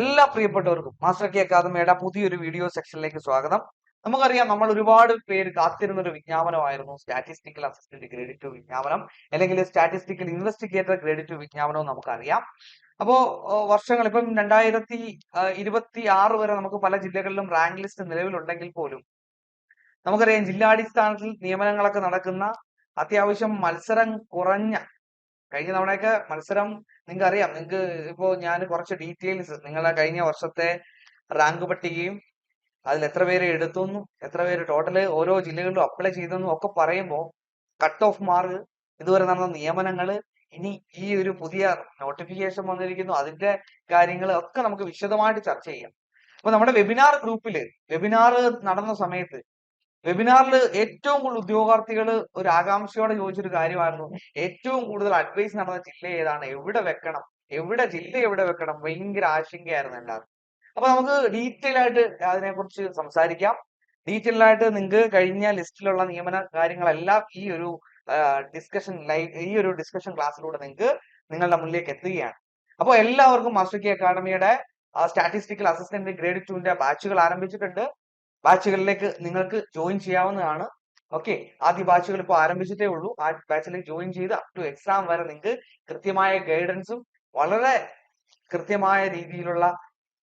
എല്ലാ പ്രിയപ്പെട്ടവർക്കും master K അക്കാദമിയുടെ പുതിയൊരു വീഡിയോ സെക്ഷനിലേക്ക് സ്വാഗതം. നമുക്കറിയാം നമ്മൾ ഒരുപാട് പേര് കാത്തിരുന്ന ഒരു വിജ്ഞാപനമായിരുന്നു. സ്റ്റാറ്റിസ്റ്റിക്കൽ അസിസ്റ്റന്റ് ഗ്രേഡ് ടു വിജ്ഞാപനം അല്ലെങ്കിൽ സ്റ്റാറ്റിസ്റ്റിക്കൽ ഇൻവെസ്റ്റിഗേറ്റർ ഗ്രേഡ് ടു വിജ്ഞാപനവും നമുക്കറിയാം. അപ്പോ വർഷങ്ങൾ ഇപ്പം രണ്ടായിരത്തി ഇരുപത്തി ആറ് വരെ നമുക്ക് പല ജില്ലകളിലും റാങ്ക് ലിസ്റ്റ് നിലവിലുണ്ടെങ്കിൽ പോലും നമുക്കറിയാം ജില്ലാടിസ്ഥാനത്തിൽ നിയമനങ്ങളൊക്കെ നടക്കുന്ന അത്യാവശ്യം മത്സരം കുറഞ്ഞ കഴിഞ്ഞ തവണയൊക്കെ മത്സരം നിങ്ങൾക്ക് അറിയാം നിങ്ങൾക്ക് ഇപ്പോ ഞാൻ കുറച്ച് ഡീറ്റെയിൽസ് നിങ്ങളെ കഴിഞ്ഞ വർഷത്തെ റാങ്ക് പട്ടികയും അതിൽ എത്ര പേര് എടുത്തുന്നു എത്ര പേര് ടോട്ടൽ ഓരോ ജില്ലകളിലും അപ്ലൈ ചെയ്തെന്നും ഒക്കെ പറയുമ്പോൾ കട്ട് ഓഫ് മാർക്ക് ഇതുവരെ നടന്ന നിയമനങ്ങൾ ഇനി ഈ ഒരു പുതിയ നോട്ടിഫിക്കേഷൻ വന്നിരിക്കുന്നു അതിന്റെ കാര്യങ്ങൾ ഒക്കെ നമുക്ക് വിശദമായിട്ട് ചർച്ച ചെയ്യാം. അപ്പൊ നമ്മുടെ വെബിനാർ ഗ്രൂപ്പിൽ വെബിനാർ നടന്ന സമയത്ത് വെബിനാറിൽ ഏറ്റവും കൂടുതൽ ഉദ്യോഗാർത്ഥികൾ ഒരു ആകാംക്ഷയോടെ ചോദിച്ചൊരു കാര്യമായിരുന്നു. ഏറ്റവും കൂടുതൽ അഡ്വൈസ് നടന്ന ജില്ല ഏതാണ്? എവിടെ വെക്കണം? എവിടെ ജില്ല എവിടെ വെക്കണം? ഭയങ്കര ആശങ്കയായിരുന്നു എല്ലാവർക്കും അപ്പൊ നമുക്ക് ഡീറ്റെയിൽ ആയിട്ട് അതിനെക്കുറിച്ച് സംസാരിക്കാം. ഡീറ്റെയിൽ ആയിട്ട് നിങ്ങൾക്ക് കഴിഞ്ഞ ലിസ്റ്റിലുള്ള നിയമന കാര്യങ്ങളെല്ലാം ഈ ഒരു ഡിസ്കഷൻ ലൈവ് ഈ ഒരു ഡിസ്കഷൻ ക്ലാസ്സിലൂടെ നിങ്ങൾക്ക് നിങ്ങളുടെ മുന്നിലേക്ക് എത്തുകയാണ്. അപ്പോൾ എല്ലാവർക്കും മാസ്റ്റർ കെ അക്കാഡമിയുടെ സ്റ്റാറ്റിസ്റ്റിക്കൽ അസിസ്റ്റന്റ് ഗ്രേഡ് ടുവിന്റെ ബാച്ചുകൾ ആരംഭിച്ചിട്ടുണ്ട്. ബാച്ചുകളിലേക്ക് നിങ്ങൾക്ക് ജോയിൻ ചെയ്യാവുന്നതാണ്. ഓക്കെ ആദ്യ ബാച്ചുകൾ ഇപ്പോൾ ആരംഭിച്ചിട്ടേ ഉള്ളൂ. ആ ബാച്ചിലേക്ക് ജോയിൻ ചെയ്ത് അപ് ടു എക്സാം വരെ നിങ്ങൾക്ക് കൃത്യമായ ഗൈഡൻസും വളരെ കൃത്യമായ രീതിയിലുള്ള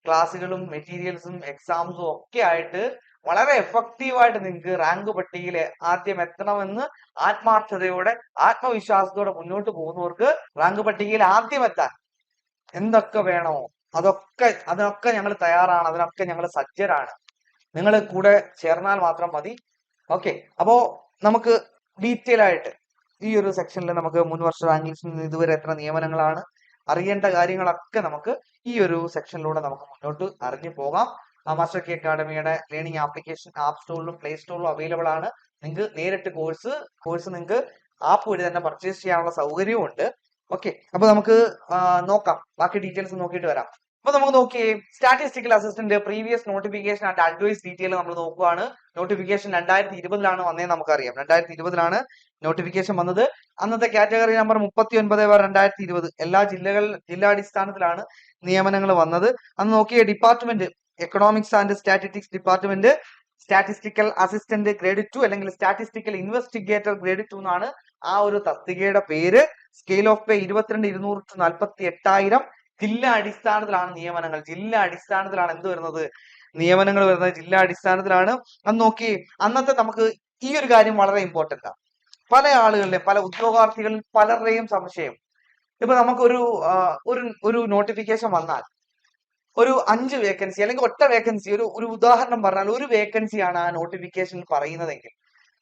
ക്ലാസ്സുകളും മെറ്റീരിയൽസും എക്സാംസും ഒക്കെ ആയിട്ട് വളരെ എഫക്റ്റീവായിട്ട് നിങ്ങൾക്ക് റാങ്ക് പട്ടികയിൽ ആദ്യം എത്തണമെന്ന് ആത്മാർത്ഥതയോടെ ആത്മവിശ്വാസത്തോടെ മുന്നോട്ട് പോകുന്നവർക്ക് റാങ്ക് പട്ടികയിൽ ആദ്യം എത്താൻ എന്തൊക്കെ വേണോ അതൊക്കെ അതിനൊക്കെ ഞങ്ങൾ തയ്യാറാണ് അതിനൊക്കെ ഞങ്ങൾ സജ്ജരാണ്. നിങ്ങൾ കൂടെ ചേർന്നാൽ മാത്രം മതി. ഓക്കെ അപ്പോ നമുക്ക് ഡീറ്റെയിൽ ആയിട്ട് ഈ ഒരു സെക്ഷനിൽ നമുക്ക് മുൻ വർഷ ഇതുവരെ എത്ര നിയമനങ്ങളാണ് അറിയേണ്ട കാര്യങ്ങളൊക്കെ നമുക്ക് ഈ ഒരു സെക്ഷനിലൂടെ നമുക്ക് മുന്നോട്ട് അറിഞ്ഞു പോകാം. മാസ്റ്റർ കെ അക്കാഡമിയുടെ ലേണിംഗ് ആപ്ലിക്കേഷൻ ആപ്പ് സ്റ്റോറിലും പ്ലേ സ്റ്റോറിലും അവൈലബിൾ ആണ്. നിങ്ങൾക്ക് നേരിട്ട് കോഴ്സ് കോഴ്സ് നിങ്ങൾക്ക് ആപ്പ് വഴി തന്നെ പർച്ചേസ് ചെയ്യാനുള്ള സൗകര്യവും ഉണ്ട് ഓക്കെ അപ്പൊ നമുക്ക് നോക്കാം. ബാക്കി ഡീറ്റെയിൽസ് നോക്കിയിട്ട് വരാം. അപ്പൊ നമുക്ക് നോക്കിയേ statistical assistant previous notification and advice detail നമ്മൾ നോക്കുകയാണ് നോട്ടിഫിക്കേഷൻ രണ്ടായിരത്തി ഇരുപതിലാണ് വന്നേ നമുക്കറിയാം. രണ്ടായിരത്തി ഇരുപതിലാണ് നോട്ടിഫിക്കേഷൻ വന്നത്. അന്നത്തെ കാറ്റഗറി നമ്പർ മുപ്പത്തി ഒൻപത് ബാർ രണ്ടായിരത്തി ഇരുപത് എല്ലാ ജില്ലകളിൽ ജില്ലാടിസ്ഥാനത്തിലാണ് നിയമനങ്ങൾ വന്നത്. അന്ന് നോക്കിയ department economics and statistics department statistical assistant grade two അല്ലെങ്കിൽ സ്റ്റാറ്റിസ്റ്റിക്കൽ ഇൻവെസ്റ്റിഗേറ്റർ ഗ്രേഡ് ടു എന്നാണ് ആ ഒരു തസ്തികയുടെ പേര്. സ്കെയിൽ ഓഫ് പേ ഇരുപത്തിരണ്ട് ഇരുന്നൂറ് ടു നാൽപ്പത്തി എട്ടായിരം ജില്ലാ അടിസ്ഥാനത്തിലാണ് നിയമനങ്ങൾ. ജില്ലാ അടിസ്ഥാനത്തിലാണ് എന്ത് വരുന്നത്? നിയമനങ്ങൾ വരുന്നത് ജില്ലാ അടിസ്ഥാനത്തിലാണ്. അന്ന് നോക്കി അന്നത്തെ നമുക്ക് ഈ ഒരു കാര്യം വളരെ ഇമ്പോർട്ടന്റ് ആണ് പല ആളുകളുടെയും പല ഉദ്യോഗാർത്ഥികളിൽ പലരുടെയും സംശയം. ഇപ്പൊ നമുക്കൊരു ഒരു ഒരു നോട്ടിഫിക്കേഷൻ വന്നാൽ ഒരു അഞ്ച് വേക്കൻസി അല്ലെങ്കിൽ ഒറ്റ വേക്കൻസി ഒരു ഒരു ഉദാഹരണം പറഞ്ഞാൽ ഒരു വേക്കൻസിയാണ് ആ നോട്ടിഫിക്കേഷനിൽ പറയുന്നതെങ്കിൽ.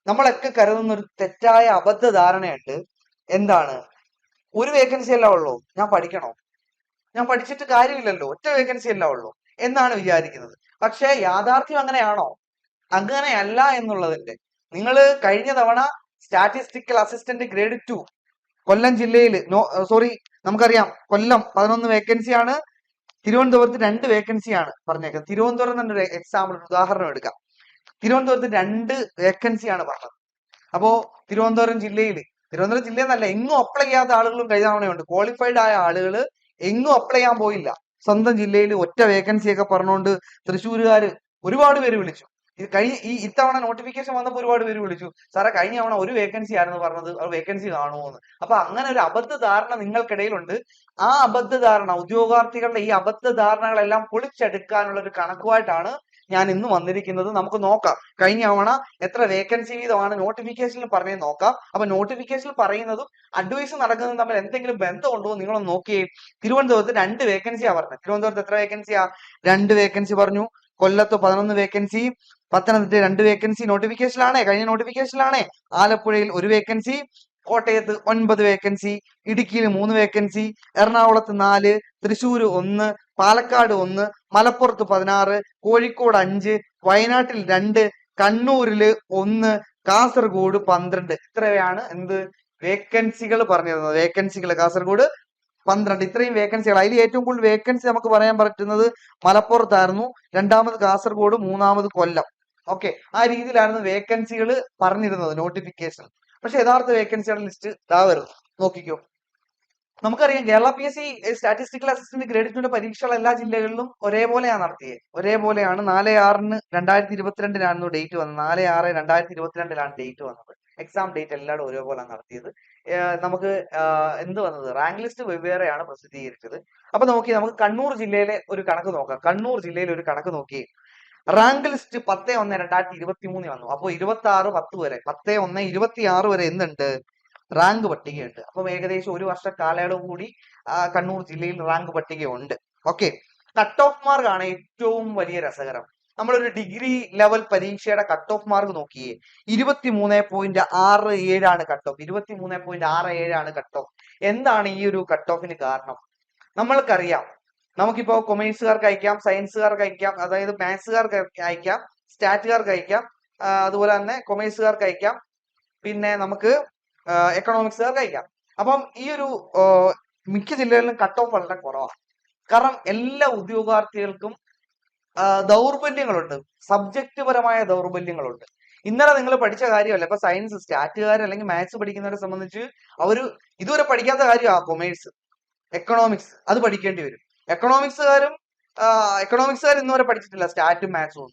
നമ്മളൊക്കെ കരുതുന്ന ഒരു തെറ്റായ അബദ്ധ ധാരണയുണ്ട് എന്താണ്? ഒരു വേക്കൻസി അല്ല ഉള്ളൂ. ഞാൻ പഠിക്കണോ? ഞാൻ പഠിച്ചിട്ട് കാര്യമില്ലല്ലോ ഒറ്റ വേക്കൻസി അല്ല ഉള്ളൂ എന്നാണ് വിചാരിക്കുന്നത്. പക്ഷേ യാഥാർത്ഥ്യം അങ്ങനെയാണോ? അങ്ങനെയല്ല എന്നുള്ളതിന്റെ നിങ്ങൾ കഴിഞ്ഞ തവണ statistical assistant grade two Kollam ജില്ലയിൽ നോ സോറി നമുക്കറിയാം കൊല്ലം പതിനൊന്ന് വേക്കൻസിയാണ് തിരുവനന്തപുരത്ത് രണ്ട് വേക്കൻസിയാണ് പറഞ്ഞേക്കുന്നത്. തിരുവനന്തപുരം തന്നെ ഒരു എക്സാമ്പിൾ ഉദാഹരണം എടുക്കാം. തിരുവനന്തപുരത്ത് രണ്ട് വേക്കൻസിയാണ് പറഞ്ഞത്. അപ്പോ തിരുവനന്തപുരം ജില്ലയിൽ തിരുവനന്തപുരം ജില്ലയിൽ എന്നല്ല എങ്ങും അപ്ലൈ ചെയ്യാത്ത ആളുകളും കഴിഞ്ഞ തവണയുണ്ട്. ക്വാളിഫൈഡ് ആയ ആളുകൾ എങ്ങും അപ്ലൈ ചെയ്യാൻ പോയില്ല. സ്വന്തം ജില്ലയിൽ ഒറ്റ വേക്കൻസി ഒക്കെ പറഞ്ഞുകൊണ്ട് തൃശ്ശൂരുകാർ ഒരുപാട് പേര് വിളിച്ചു. ഇത് കഴിഞ്ഞ ഈ ഇത്തവണ നോട്ടിഫിക്കേഷൻ വന്നപ്പോൾ ഒരുപാട് പേര് വിളിച്ചു. സാറേ കഴിഞ്ഞ തവണ ഒരു വേക്കൻസി ആയിരുന്നു പറഞ്ഞത്. വേക്കൻസി കാണുമോ എന്ന് അപ്പൊ അങ്ങനെ ഒരു അബദ്ധ ധാരണ നിങ്ങൾക്കിടയിലുണ്ട്. ആ അബദ്ധ ധാരണ ഉദ്യോഗാർത്ഥികളുടെ ഈ അബദ്ധ ധാരണകളെല്ലാം പൊളിച്ചെടുക്കാനുള്ള ഒരു കണക്കുമായിട്ടാണ് ഞാൻ ഇന്ന് വന്നിരിക്കുന്നത് നമുക്ക് നോക്കാം. കഴിഞ്ഞ തവണ എത്ര വേക്കൻസി വീതമാണ് നോട്ടിഫിക്കേഷനിൽ പറഞ്ഞത് നോക്കാം. അപ്പൊ നോട്ടിഫിക്കേഷനിൽ പറയുന്നതും അഡ്വൈസ് നടക്കുന്നതും തമ്മിൽ എന്തെങ്കിലും ബന്ധമുണ്ടോ നിങ്ങളൊന്ന് നോക്കിയേ. തിരുവനന്തപുരത്ത് രണ്ട് വേക്കൻസിയാ പറഞ്ഞത്. തിരുവനന്തപുരത്ത് എത്ര വേക്കൻസിയാ രണ്ട് വേക്കൻസി പറഞ്ഞു. കൊല്ലത്ത് പതിനൊന്ന് വേക്കൻസി പത്തനംതിട്ട രണ്ട് വേക്കൻസി നോട്ടിഫിക്കേഷനിലാണേ കഴിഞ്ഞ നോട്ടിഫിക്കേഷനിലാണേ ആലപ്പുഴയിൽ ഒരു വേക്കൻസി കോട്ടയത്ത് ഒൻപത് വേക്കൻസി ഇടുക്കിയിൽ മൂന്ന് വേക്കൻസി എറണാകുളത്ത് നാല് തൃശ്ശൂർ ഒന്ന് പാലക്കാട് ഒന്ന് മലപ്പുറത്ത് പതിനാറ് കോഴിക്കോട് അഞ്ച് വയനാട്ടിൽ രണ്ട് കണ്ണൂരിൽ ഒന്ന് കാസർഗോഡ് പന്ത്രണ്ട്. ഇത്രയാണ് എന്ത് വേക്കൻസികൾ പറഞ്ഞിരുന്നത്. വേക്കൻസികൾ കാസർഗോഡ് പന്ത്രണ്ട്. ഇത്രയും വേക്കൻസികൾ. അതിൽ ഏറ്റവും കൂടുതൽ വേക്കൻസി നമുക്ക് പറയാൻ പറ്റുന്നത് മലപ്പുറത്തായിരുന്നു. രണ്ടാമത് കാസർഗോഡ് മൂന്നാമത് കൊല്ലം. ഓക്കെ. ആ രീതിയിലായിരുന്നു വേക്കൻസികൾ പറഞ്ഞിരുന്നത് നോട്ടിഫിക്കേഷൻ. പക്ഷെ യഥാർത്ഥ വേക്കൻസിയുടെ ലിസ്റ്റ് ഇതാ വരുന്നു. നോക്കിക്കോ. നമുക്കറിയാം Kerala P S C statistical assistant grade ടുവിന്റെ പരീക്ഷകൾ എല്ലാ ജില്ലകളിലും ഒരേപോലെയാണ് നടത്തിയത് ഒരേപോലെയാണ് നാല് ആറിന് രണ്ടായിരത്തി ഇരുപത്തിരണ്ടിനായിരുന്നു ഡേറ്റ് വന്നത്. നാല് ആറ് രണ്ടായിരത്തി ഇരുപത്തിരണ്ടിലാണ് ഡേറ്റ് വന്നത്. എക്സാം ഡേറ്റ് എല്ലാവരും ഒരേപോലെ നടത്തിയത്. നമുക്ക് എന്ത് വന്നത്? റാങ്ക് ലിസ്റ്റ് വെവ്വേറെയാണ് പ്രസിദ്ധീകരിച്ചത്. അപ്പൊ നോക്കി നമുക്ക് കണ്ണൂർ ജില്ലയിലെ ഒരു കണക്ക് നോക്കാം. കണ്ണൂർ ജില്ലയിലെ ഒരു കണക്ക് നോക്കി. റാങ്ക് ലിസ്റ്റ് പത്ത് ഒന്ന് രണ്ടായിരത്തി ഇരുപത്തി മൂന്നിൽ വന്നു. അപ്പോൾ ഇരുപത്തി ആറ് പത്ത് വരെ. പത്ത് ഒന്ന് ഇരുപത്തി ആറ് വരെ എന്തുണ്ട്? റാങ്ക് പട്ടികയുണ്ട്. അപ്പം ഏകദേശം ഒരു വർഷ കാലയളവ് കൂടി കണ്ണൂർ ജില്ലയിൽ റാങ്ക് പട്ടികയുണ്ട്. ഓക്കെ. കട്ട് ഓഫ് മാർക്ക് ആണ് ഏറ്റവും വലിയ രസകരം. നമ്മളൊരു ഡിഗ്രി ലെവൽ പരീക്ഷയുടെ കട്ട് ഓഫ് മാർക്ക് നോക്കിയേ ഇരുപത്തി മൂന്ന് പോയിന്റ് ആറ് ഏഴാണ് കട്ട് ഓഫ് ഇരുപത്തി മൂന്ന് പോയിന്റ് ആറ് ഏഴാണ് കട്ട് ഓഫ് എന്താണ് ഈ ഒരു കട്ട് ഓഫിന് കാരണം? നമ്മൾക്കറിയാം. നമുക്കിപ്പോ കൊമേഴ്സുകാർക്ക് അയക്കാം സയൻസുകാർക്ക് അയക്കാം അതായത് മാത്സുകാർക്ക് അയക്കാം സ്റ്റാറ്റുകാർക്ക് അയക്കാം അതുപോലെ തന്നെ കൊമേഴ്സുകാർക്ക് അയക്കാം. പിന്നെ നമുക്ക് എക്കണോമിക്സുകാർക്ക് കഴിക്കാം അപ്പം ഈ ഒരു മിക്ക ജില്ലകളിലും കട്ട് ഓഫ് വളരെ കുറവാണ് കാരണം എല്ലാ ഉദ്യോഗാർത്ഥികൾക്കും ദൗർബല്യങ്ങളുണ്ട്. സബ്ജക്റ്റ് പരമായ ദൗർബല്യങ്ങളുണ്ട്. ഇന്നലെ നിങ്ങൾ പഠിച്ച കാര്യമല്ല. ഇപ്പൊ സയൻസ് സ്റ്റാറ്റുകാർ അല്ലെങ്കിൽ മാത്സ് പഠിക്കുന്നവരെ സംബന്ധിച്ച് അവർ ഇതുവരെ പഠിക്കാത്ത കാര്യമാണ് കൊമേഴ്സ് എക്കണോമിക്സ് അത് പഠിക്കേണ്ടി വരും. എക്കണോമിക്സുകാരും എക്കണോമിക്സുകാർ ഇന്നുവരെ പഠിച്ചിട്ടില്ല. സ്റ്റാറ്റും മാത്സും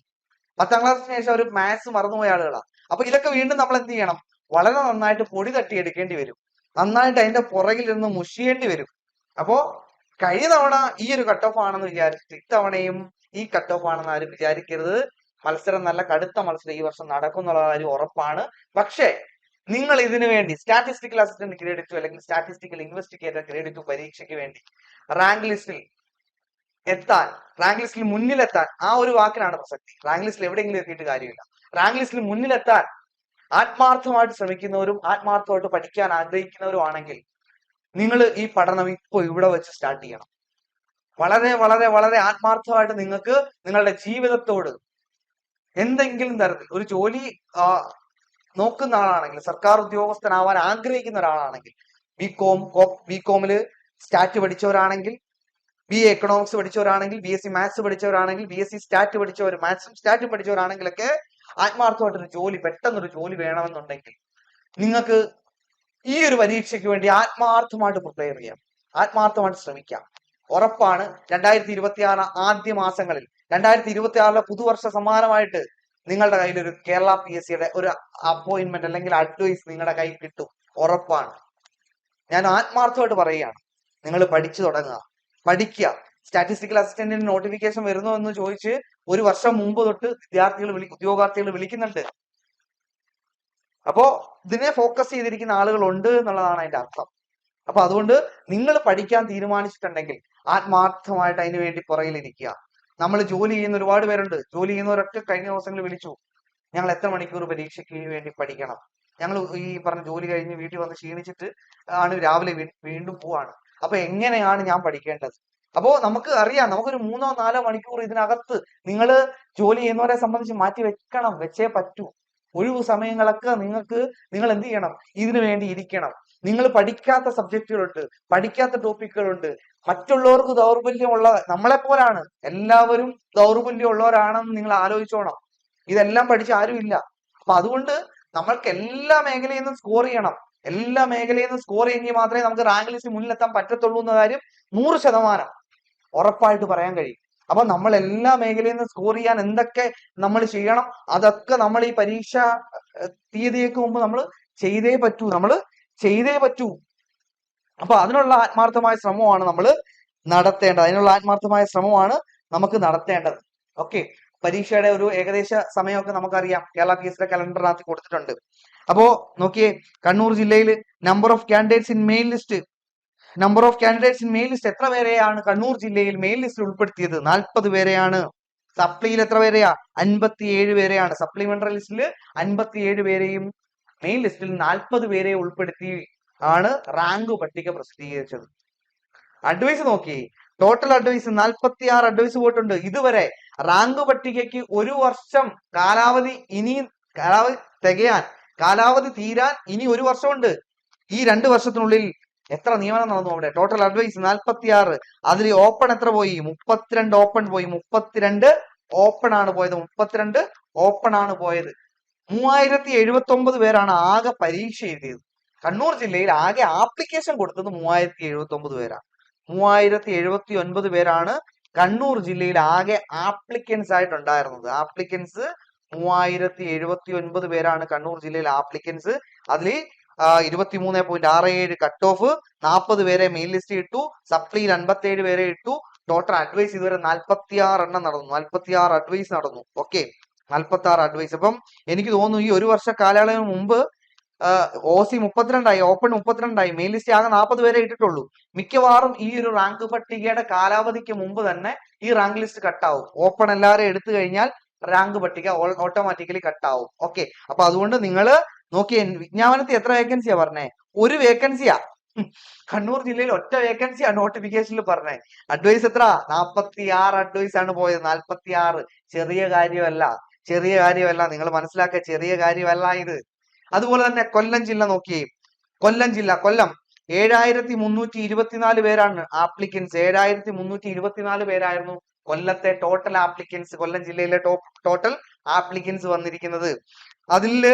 പത്താം ക്ലാസ്സിന് ശേഷം അവർ മാത്സ് മറന്നുപോയ ആളുകളാണ് അപ്പൊ ഇതൊക്കെ വീണ്ടും നമ്മൾ എന്ത് ചെയ്യണം? വളരെ നന്നായിട്ട് പൊടി തട്ടിയെടുക്കേണ്ടി വരും. നന്നായിട്ട് അതിന്റെ പുറകിൽ നിന്ന് മുഷിയേണ്ടി വരും. അപ്പോ കഴിഞ്ഞ തവണ ഈ ഒരു കട്ട് ഓഫ് ആണെന്ന് വിചാരിച്ചിട്ട് ഇത്തവണയും ഈ കട്ട് ഓഫ് ആണെന്ന് ആരും വിചാരിക്കരുത്. മത്സരം നല്ല കടുത്ത മത്സരം ഈ വർഷം നടക്കും എന്നുള്ള കാര്യം ഉറപ്പാണ്. പക്ഷേ നിങ്ങൾ ഇതിനു വേണ്ടി സ്റ്റാറ്റിസ്റ്റിക്കൽ അസിസ്റ്റന്റ് ഗ്രേഡ് അല്ലെങ്കിൽ സ്റ്റാറ്റിസ്റ്റിക്കൽ ഇൻവെസ്റ്റിഗേറ്റർ ഗ്രേഡ് പരീക്ഷയ്ക്ക് വേണ്ടി റാങ്ക് ലിസ്റ്റിൽ എത്താൻ റാങ്ക് ലിസ്റ്റിൽ മുന്നിലെത്താൻ ആ ഒരു വാക്കിനാണ് പ്രസക്തി. റാങ്ക് ലിസ്റ്റിൽ എവിടെയെങ്കിലും എത്തിയിട്ട് കാര്യമില്ല. റാങ്ക് ലിസ്റ്റിൽ മുന്നിലെത്താൻ ആത്മാർത്ഥമായിട്ട് ശ്രമിക്കുന്നവരും ആത്മാർത്ഥമായിട്ട് പഠിക്കാൻ ആഗ്രഹിക്കുന്നവരും ആണെങ്കിൽ നിങ്ങൾ ഈ പഠനം ഇപ്പോൾ ഇവിടെ വെച്ച് സ്റ്റാർട്ട് ചെയ്യണം. വളരെ വളരെ വളരെ ആത്മാർത്ഥമായിട്ട് നിങ്ങൾക്ക് നിങ്ങളുടെ ജീവിതത്തോട് എന്തെങ്കിലും തരത്തിൽ ഒരു ജോലി നോക്കുന്ന ആളാണെങ്കിൽ സർക്കാർ ഉദ്യോഗസ്ഥനാവാൻ ആഗ്രഹിക്കുന്ന ഒരാളാണെങ്കിൽ ബി കോം ബി കോമിൽ സ്റ്റാറ്റ് പഠിച്ചവരാണെങ്കിൽ ബി എ എക്കണോമിക്സ് പഠിച്ചവരാണെങ്കിൽ ബി എസ് സി മാത്സ് പഠിച്ചവരാണെങ്കിൽ ബി എസ് സി സ്റ്റാറ്റ് പഠിച്ചവർ മാത്സും സ്റ്റാറ്റും പഠിച്ചവരാണെങ്കിലൊക്കെ ആത്മാർത്ഥമായിട്ടൊരു ജോലി പെട്ടെന്നൊരു ജോലി വേണമെന്നുണ്ടെങ്കിൽ നിങ്ങൾക്ക് ഈ ഒരു പരീക്ഷയ്ക്ക് വേണ്ടി ആത്മാർത്ഥമായിട്ട് പ്രിപ്പയർ ചെയ്യാം. ആത്മാർത്ഥമായിട്ട് ശ്രമിക്കാം. ഉറപ്പാണ് രണ്ടായിരത്തി ഇരുപത്തി ആറ് ആദ്യ മാസങ്ങളിൽ രണ്ടായിരത്തി ഇരുപത്തി ആറിലെ പുതുവർഷ സമ്മാനമായിട്ട് നിങ്ങളുടെ കയ്യിൽ ഒരു കേരള പി എസ് സിയുടെ ഒരു അപ്പോയിന്റ്മെന്റ് അല്ലെങ്കിൽ അഡ്വൈസ് നിങ്ങളുടെ കയ്യിൽ കിട്ടും. ഉറപ്പാണ്. ഞാൻ ആത്മാർത്ഥമായിട്ട് പറയുകയാണ്. നിങ്ങൾ പഠിച്ചു തുടങ്ങുക. പഠിക്കുക. സ്റ്റാറ്റിസ്റ്റിക്കൽ അസിസ്റ്റന്റിന് നോട്ടിഫിക്കേഷൻ വരുന്നോ എന്ന് ചോദിച്ച് ഒരു വർഷം മുമ്പ് തൊട്ട് വിദ്യാർത്ഥികൾ വിളി ഉദ്യോഗാർത്ഥികൾ വിളിക്കുന്നുണ്ട്. അപ്പോ ഇതിനെ ഫോക്കസ് ചെയ്തിരിക്കുന്ന ആളുകളുണ്ട് എന്നുള്ളതാണ് അതിന്റെ അർത്ഥം. അപ്പൊ അതുകൊണ്ട് നിങ്ങൾ പഠിക്കാൻ തീരുമാനിച്ചിട്ടുണ്ടെങ്കിൽ ആത്മാർത്ഥമായിട്ട് അതിന് വേണ്ടി പുറകിലിരിക്കുക നമ്മൾ ജോലി ചെയ്യുന്ന ഒരുപാട് പേരുണ്ട്. ജോലി ചെയ്യുന്നവരൊക്കെ കഴിഞ്ഞ ദിവസങ്ങളിൽ വിളിച്ചു. ഞങ്ങൾ എത്ര മണിക്കൂർ പരീക്ഷയ്ക്ക് വേണ്ടി പഠിക്കണം? ഞങ്ങൾ ഈ പറഞ്ഞ ജോലി കഴിഞ്ഞ് വീട്ടിൽ വന്ന് ക്ഷീണിച്ചിട്ട് ആണ് രാവിലെ വീണ്ടും പോവാണ്. അപ്പൊ എങ്ങനെയാണ് ഞാൻ പഠിക്കേണ്ടത്? അപ്പോ നമുക്ക് അറിയാം നമുക്കൊരു മൂന്നോ നാലോ മണിക്കൂർ ഇതിനകത്ത് നിങ്ങൾ ജോലി ചെയ്യുന്നവരെ സംബന്ധിച്ച് മാറ്റി വെക്കണം വെച്ചേ പറ്റൂ. ഒഴിവു സമയങ്ങളൊക്കെ നിങ്ങൾക്ക് നിങ്ങൾ എന്ത് ചെയ്യണം? ഇതിനു വേണ്ടി ഇരിക്കണം. നിങ്ങൾ പഠിക്കാത്ത സബ്ജക്റ്റുകളുണ്ട് പഠിക്കാത്ത ടോപ്പിക്കുകളുണ്ട്. മറ്റുള്ളവർക്ക് ദൗർബല്യമുള്ള നമ്മളെ പോലാണ് എല്ലാവരും ദൗർബല്യമുള്ളവരാണെന്ന് നിങ്ങൾ ആലോചിച്ചോണം. ഇതെല്ലാം പഠിച്ച ആരുമില്ല അപ്പൊ അതുകൊണ്ട് നമ്മൾക്ക് എല്ലാ മേഖലയിൽ നിന്നും സ്കോർ ചെയ്യണം. എല്ലാ മേഖലയിൽ നിന്നും സ്കോർ ചെയ്യെങ്കിൽ മാത്രമേ നമുക്ക് റാങ്ക് ലിസ്റ്റ് മുന്നിലെത്താൻ പറ്റത്തുള്ളൂ എന്ന കാര്യം നൂറ് ശതമാനം. ഉറപ്പായിട്ട് പറയാൻ കഴിയും. അപ്പൊ നമ്മൾ എല്ലാ മേഖലയിൽ നിന്ന് സ്കോർ ചെയ്യാൻ എന്തൊക്കെ നമ്മൾ ചെയ്യണം അതൊക്കെ നമ്മൾ ഈ പരീക്ഷ ഏഹ്, തീയതിക്ക് മുമ്പ് നമ്മൾ ചെയ്തേ പറ്റൂ നമ്മൾ ചെയ്തേ പറ്റൂ. അപ്പൊ അതിനുള്ള ആത്മാർത്ഥമായ ശ്രമമാണ് നമ്മൾ നടത്തേണ്ടത്. അതിനുള്ള ആത്മാർത്ഥമായ ശ്രമമാണ് നമുക്ക് നടത്തേണ്ടത്. ഓക്കെ. പരീക്ഷയുടെ ഒരു ഏകദേശ സമയമൊക്കെ നമുക്കറിയാം. കേരള സിയുടെ കലണ്ടറിനകത്ത് കൊടുത്തിട്ടുണ്ട്. അപ്പോ നോക്കിയേ കണ്ണൂർ ജില്ലയിൽ number of candidates in main list number of candidates in main list എത്ര പേരെയാണ്? കണ്ണൂർ ജില്ലയിൽ മെയിൽ ലിസ്റ്റിൽ ഉൾപ്പെടുത്തിയത് നാൽപ്പത് പേരെയാണ്. സപ്ലിയിൽ എത്ര പേരെയാ? അൻപത്തിയേഴ് പേരെയാണ്. സപ്ലിമെന്ററി ലിസ്റ്റിൽ അൻപത്തിയേഴ് പേരെയും മെയിൻ ലിസ്റ്റിൽ നാൽപ്പത് പേരെ ഉൾപ്പെടുത്തി ആണ് റാങ്ക് പട്ടിക പ്രസിദ്ധീകരിച്ചത്. അഡ്വൈസ് നോക്കി. ടോട്ടൽ അഡ്വൈസ് നാൽപ്പത്തി ആറ് അഡ്വൈസ് പോയിട്ടുണ്ട്. ഇതുവരെ റാങ്ക് പട്ടികയ്ക്ക് ഒരു വർഷം കാലാവധി ഇനി കാലാവധി തികയാൻ കാലാവധി തീരാൻ ഇനി ഒരു വർഷമുണ്ട്. ഈ രണ്ട് വർഷത്തിനുള്ളിൽ എത്ര നിയമനം നടന്നു അവിടെ? ടോട്ടൽ അഡ്വൈസ് നാൽപ്പത്തി ആറ് അതിൽ ഓപ്പൺ എത്ര പോയി? മുപ്പത്തിരണ്ട് ഓപ്പൺ പോയി. മുപ്പത്തിരണ്ട് ഓപ്പൺ ആണ് പോയത്. മുപ്പത്തിരണ്ട് ഓപ്പൺ ആണ് പോയത്. മൂവായിരത്തി എഴുപത്തി ഒമ്പത് പേരാണ് ആകെ പരീക്ഷ എഴുതിയത്. കണ്ണൂർ ജില്ലയിൽ ആകെ ആപ്ലിക്കേഷൻ കൊടുത്തത് മൂവായിരത്തി എഴുപത്തി ഒമ്പത് പേരാണ്. മൂവായിരത്തി എഴുപത്തി ഒൻപത് പേരാണ് കണ്ണൂർ ജില്ലയിൽ ആകെ ആപ്ലിക്കൻസ് ആയിട്ടുണ്ടായിരുന്നത്. ആപ്ലിക്കൻസ് മൂവായിരത്തി എഴുപത്തി ഒൻപത് പേരാണ് കണ്ണൂർ ജില്ലയിൽ ആപ്ലിക്കൻസ് അതിൽ ഇരുപത്തി മൂന്ന് പോയിന്റ് ആറ് ഏഴ് കട്ട് ഓഫ് നാൽപ്പത് പേരെ മെയിൻ ലിസ്റ്റ് ഇട്ടു സപ്ലിയിൽ അൻപത്തി ഏഴ് പേരെ ഇട്ടു ടോട്ടൽ അഡ്വൈസ് ഇതുവരെ നാൽപ്പത്തി ആറ് എണ്ണം നടന്നു നാൽപ്പത്തി ആറ് അഡ്വൈസ് നടന്നു. ഓക്കെ നാൽപ്പത്തി ആറ് അഡ്വൈസ് അപ്പം എനിക്ക് തോന്നുന്നു ഈ ഒരു വർഷ കാലയളവിന് മുമ്പ് ഒ സി മുപ്പത്തിരണ്ടായി ഓപ്പൺ മുപ്പത്തിരണ്ടായി മെയിൻ ലിസ്റ്റ് ആകെ നാൽപ്പത് പേരെ ഇട്ടിട്ടുള്ളൂ. മിക്കവാറും ഈ ഒരു റാങ്ക് പട്ടികയുടെ കാലാവധിക്ക് മുമ്പ് തന്നെ ഈ റാങ്ക് ലിസ്റ്റ് കട്ടാവും ഓപ്പൺ എല്ലാവരും എടുത്തു കഴിഞ്ഞാൽ റാങ്ക് പട്ടിക ഓട്ടോമാറ്റിക്കലി കട്ടാവും ഓക്കെ അപ്പൊ അതുകൊണ്ട് നിങ്ങൾ നോക്കിയേ വിജ്ഞാപനത്തിൽ എത്ര വേക്കൻസിയാ പറഞ്ഞേ? ഒരു വേക്കൻസിയാ കണ്ണൂർ ജില്ലയിൽ ഒറ്റ വേക്കൻസിയാ നോട്ടിഫിക്കേഷനിൽ പറഞ്ഞേ. അഡ്വൈസ് എത്ര? നാപ്പത്തി ആറ് അഡ്വൈസ് ആണ് പോയത്. നാൽപ്പത്തി ആറ് ചെറിയ കാര്യമല്ല. ചെറിയ കാര്യമല്ല. നിങ്ങൾ മനസ്സിലാക്കുക ചെറിയ കാര്യമല്ല ഇത്. അതുപോലെ തന്നെ കൊല്ലം ജില്ല നോക്കിയേ. കൊല്ലം ജില്ല കൊല്ലം. ഏഴായിരത്തി മുന്നൂറ്റി ഇരുപത്തിനാല് പേരാണ് ആപ്ലിക്കൻസ് ഏഴായിരത്തി മുന്നൂറ്റി ഇരുപത്തിനാല് പേരായിരുന്നു കൊല്ലത്തെ ടോട്ടൽ ആപ്ലിക്കൻസ് കൊല്ലം ജില്ലയിലെ ടോട്ടൽ ആപ്ലിക്കൻസ് വന്നിരിക്കുന്നത്. അതിൽ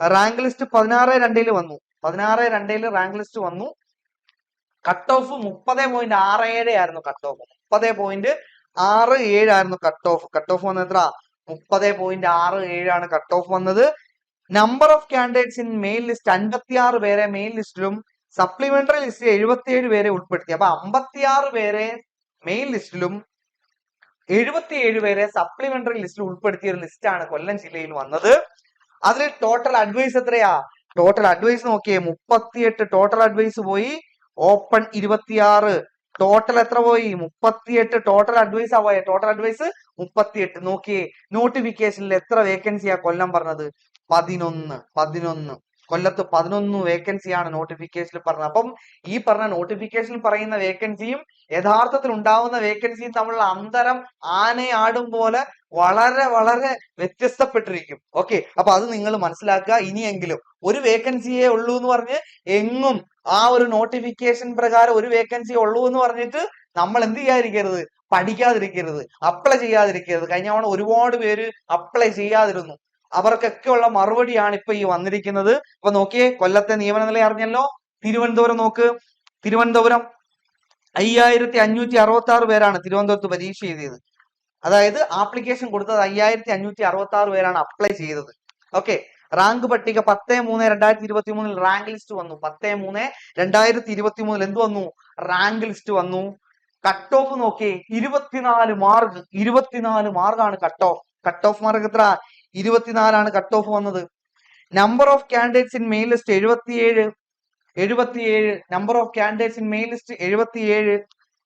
റാങ്ക് ലിസ്റ്റ് പതിനാറ് രണ്ടിൽ വന്നു. പതിനാറ് രണ്ടിൽ റാങ്ക് ലിസ്റ്റ് വന്നു. കട്ട് ഓഫ് മുപ്പത് പോയിന്റ് ആറ് ഏഴ് ആയിരുന്നു കട്ട് ഓഫ് മുപ്പത് പോയിന്റ് ആറ് ഏഴായിരുന്നു കട്ട് ഓഫ് കട്ട് ഓഫ് വന്നത് എത്ര മുപ്പത് പോയിന്റ് ആറ് ഏഴാണ് കട്ട് ഓഫ് വന്നത്. Number of candidates in main list അൻപത്തിയാറ് പേരെ മെയിൻ ലിസ്റ്റിലും സപ്ലിമെന്ററി ലിസ്റ്റിൽ എഴുപത്തിയേഴ് പേരെ ഉൾപ്പെടുത്തി. അപ്പൊ അമ്പത്തിയാറ് പേരെ മെയിൻ ലിസ്റ്റിലും എഴുപത്തിയേഴ് പേരെ സപ്ലിമെന്ററി ലിസ്റ്റിൽ ഉൾപ്പെടുത്തിയ ഒരു ലിസ്റ്റാണ് കൊല്ലം ജില്ലയിൽ വന്നത്. അതിൽ ടോട്ടൽ അഡ്വൈസ് എത്രയാ? ടോട്ടൽ അഡ്വൈസ് നോക്കിയേ മുപ്പത്തിയെട്ട് ടോട്ടൽ അഡ്വൈസ് പോയി ഓപ്പൺ ഇരുപത്തിയാറ്. ടോട്ടൽ എത്ര പോയി? മുപ്പത്തിയെട്ട് ടോട്ടൽ അഡ്വൈസ് ആ ടോട്ടൽ അഡ്വൈസ് മുപ്പത്തിയെട്ട്. നോക്കിയേ നോട്ടിഫിക്കേഷനിൽ എത്ര വേക്കൻസിയാ കൊല്ലം പറഞ്ഞത്? പതിനൊന്ന് പതിനൊന്ന്. കൊല്ലത്ത് പതിനൊന്ന് വേക്കൻസിയാണ് നോട്ടിഫിക്കേഷനിൽ പറഞ്ഞത്. അപ്പം ഈ പറഞ്ഞ നോട്ടിഫിക്കേഷനിൽ പറയുന്ന വേക്കൻസിയും യഥാർത്ഥത്തിൽ ഉണ്ടാവുന്ന വേക്കൻസിയും തമ്മിലുള്ള അന്തരം ആനയാടും പോലെ വളരെ വളരെ വ്യത്യസ്തപ്പെട്ടിരിക്കും. ഓക്കെ അപ്പൊ അത് നിങ്ങൾ മനസ്സിലാക്കുക. ഇനിയെങ്കിലും ഒരു വേക്കൻസിയെ ഉള്ളൂ എന്ന് പറഞ്ഞ് എങ്ങും ആ ഒരു നോട്ടിഫിക്കേഷൻ പ്രകാരം ഒരു വേക്കൻസി ഉള്ളൂ എന്ന് പറഞ്ഞിട്ട് നമ്മൾ എന്ത് ചെയ്യാതിരിക്കരുത്? പഠിക്കാതിരിക്കരുത്. അപ്ലൈ ചെയ്യാതിരിക്കരുത്. കഴിഞ്ഞ തവണ ഒരുപാട് പേര് അപ്ലൈ ചെയ്യാതിരുന്നു. അവർക്കൊക്കെ ഉള്ള മറുപടിയാണ് ഇപ്പൊ ഈ വന്നിരിക്കുന്നത്. അപ്പൊ നോക്കിയേ കൊല്ലത്തെ നിയമന നില അറിഞ്ഞല്ലോ? തിരുവനന്തപുരം നോക്ക്. തിരുവനന്തപുരം അയ്യായിരത്തി അഞ്ഞൂറ്റി അറുപത്തി ആറ് പേരാണ് തിരുവനന്തപുരത്ത് പരീക്ഷ എഴുതിയത്. അതായത് ആപ്ലിക്കേഷൻ കൊടുത്തത് അയ്യായിരത്തി അഞ്ഞൂറ്റി അറുപത്തി ആറ് പേരാണ് അപ്ലൈ ചെയ്തത്. ഓക്കെ. റാങ്ക് പട്ടിക പത്ത് മൂന്ന് രണ്ടായിരത്തി ഇരുപത്തി മൂന്നിൽ റാങ്ക് ലിസ്റ്റ് വന്നു. പത്ത് മൂന്ന് രണ്ടായിരത്തി ഇരുപത്തി മൂന്നിൽ എന്ത് വന്നു? റാങ്ക് ലിസ്റ്റ് വന്നു. കട്ട് ഓഫ് നോക്കി. ഇരുപത്തിനാല് മാർക്ക് ഇരുപത്തിനാല് മാർക്കാണ് cut off. Cut off mark എത്ര? ഇരുപത്തിനാലാണ് കട്ട് ഓഫ് വന്നത്. Number of candidates in main list എഴുപത്തിയേഴ്. എഴുപത്തിയേഴ്. Number of candidates in main list എഴുപത്തിയേഴ്.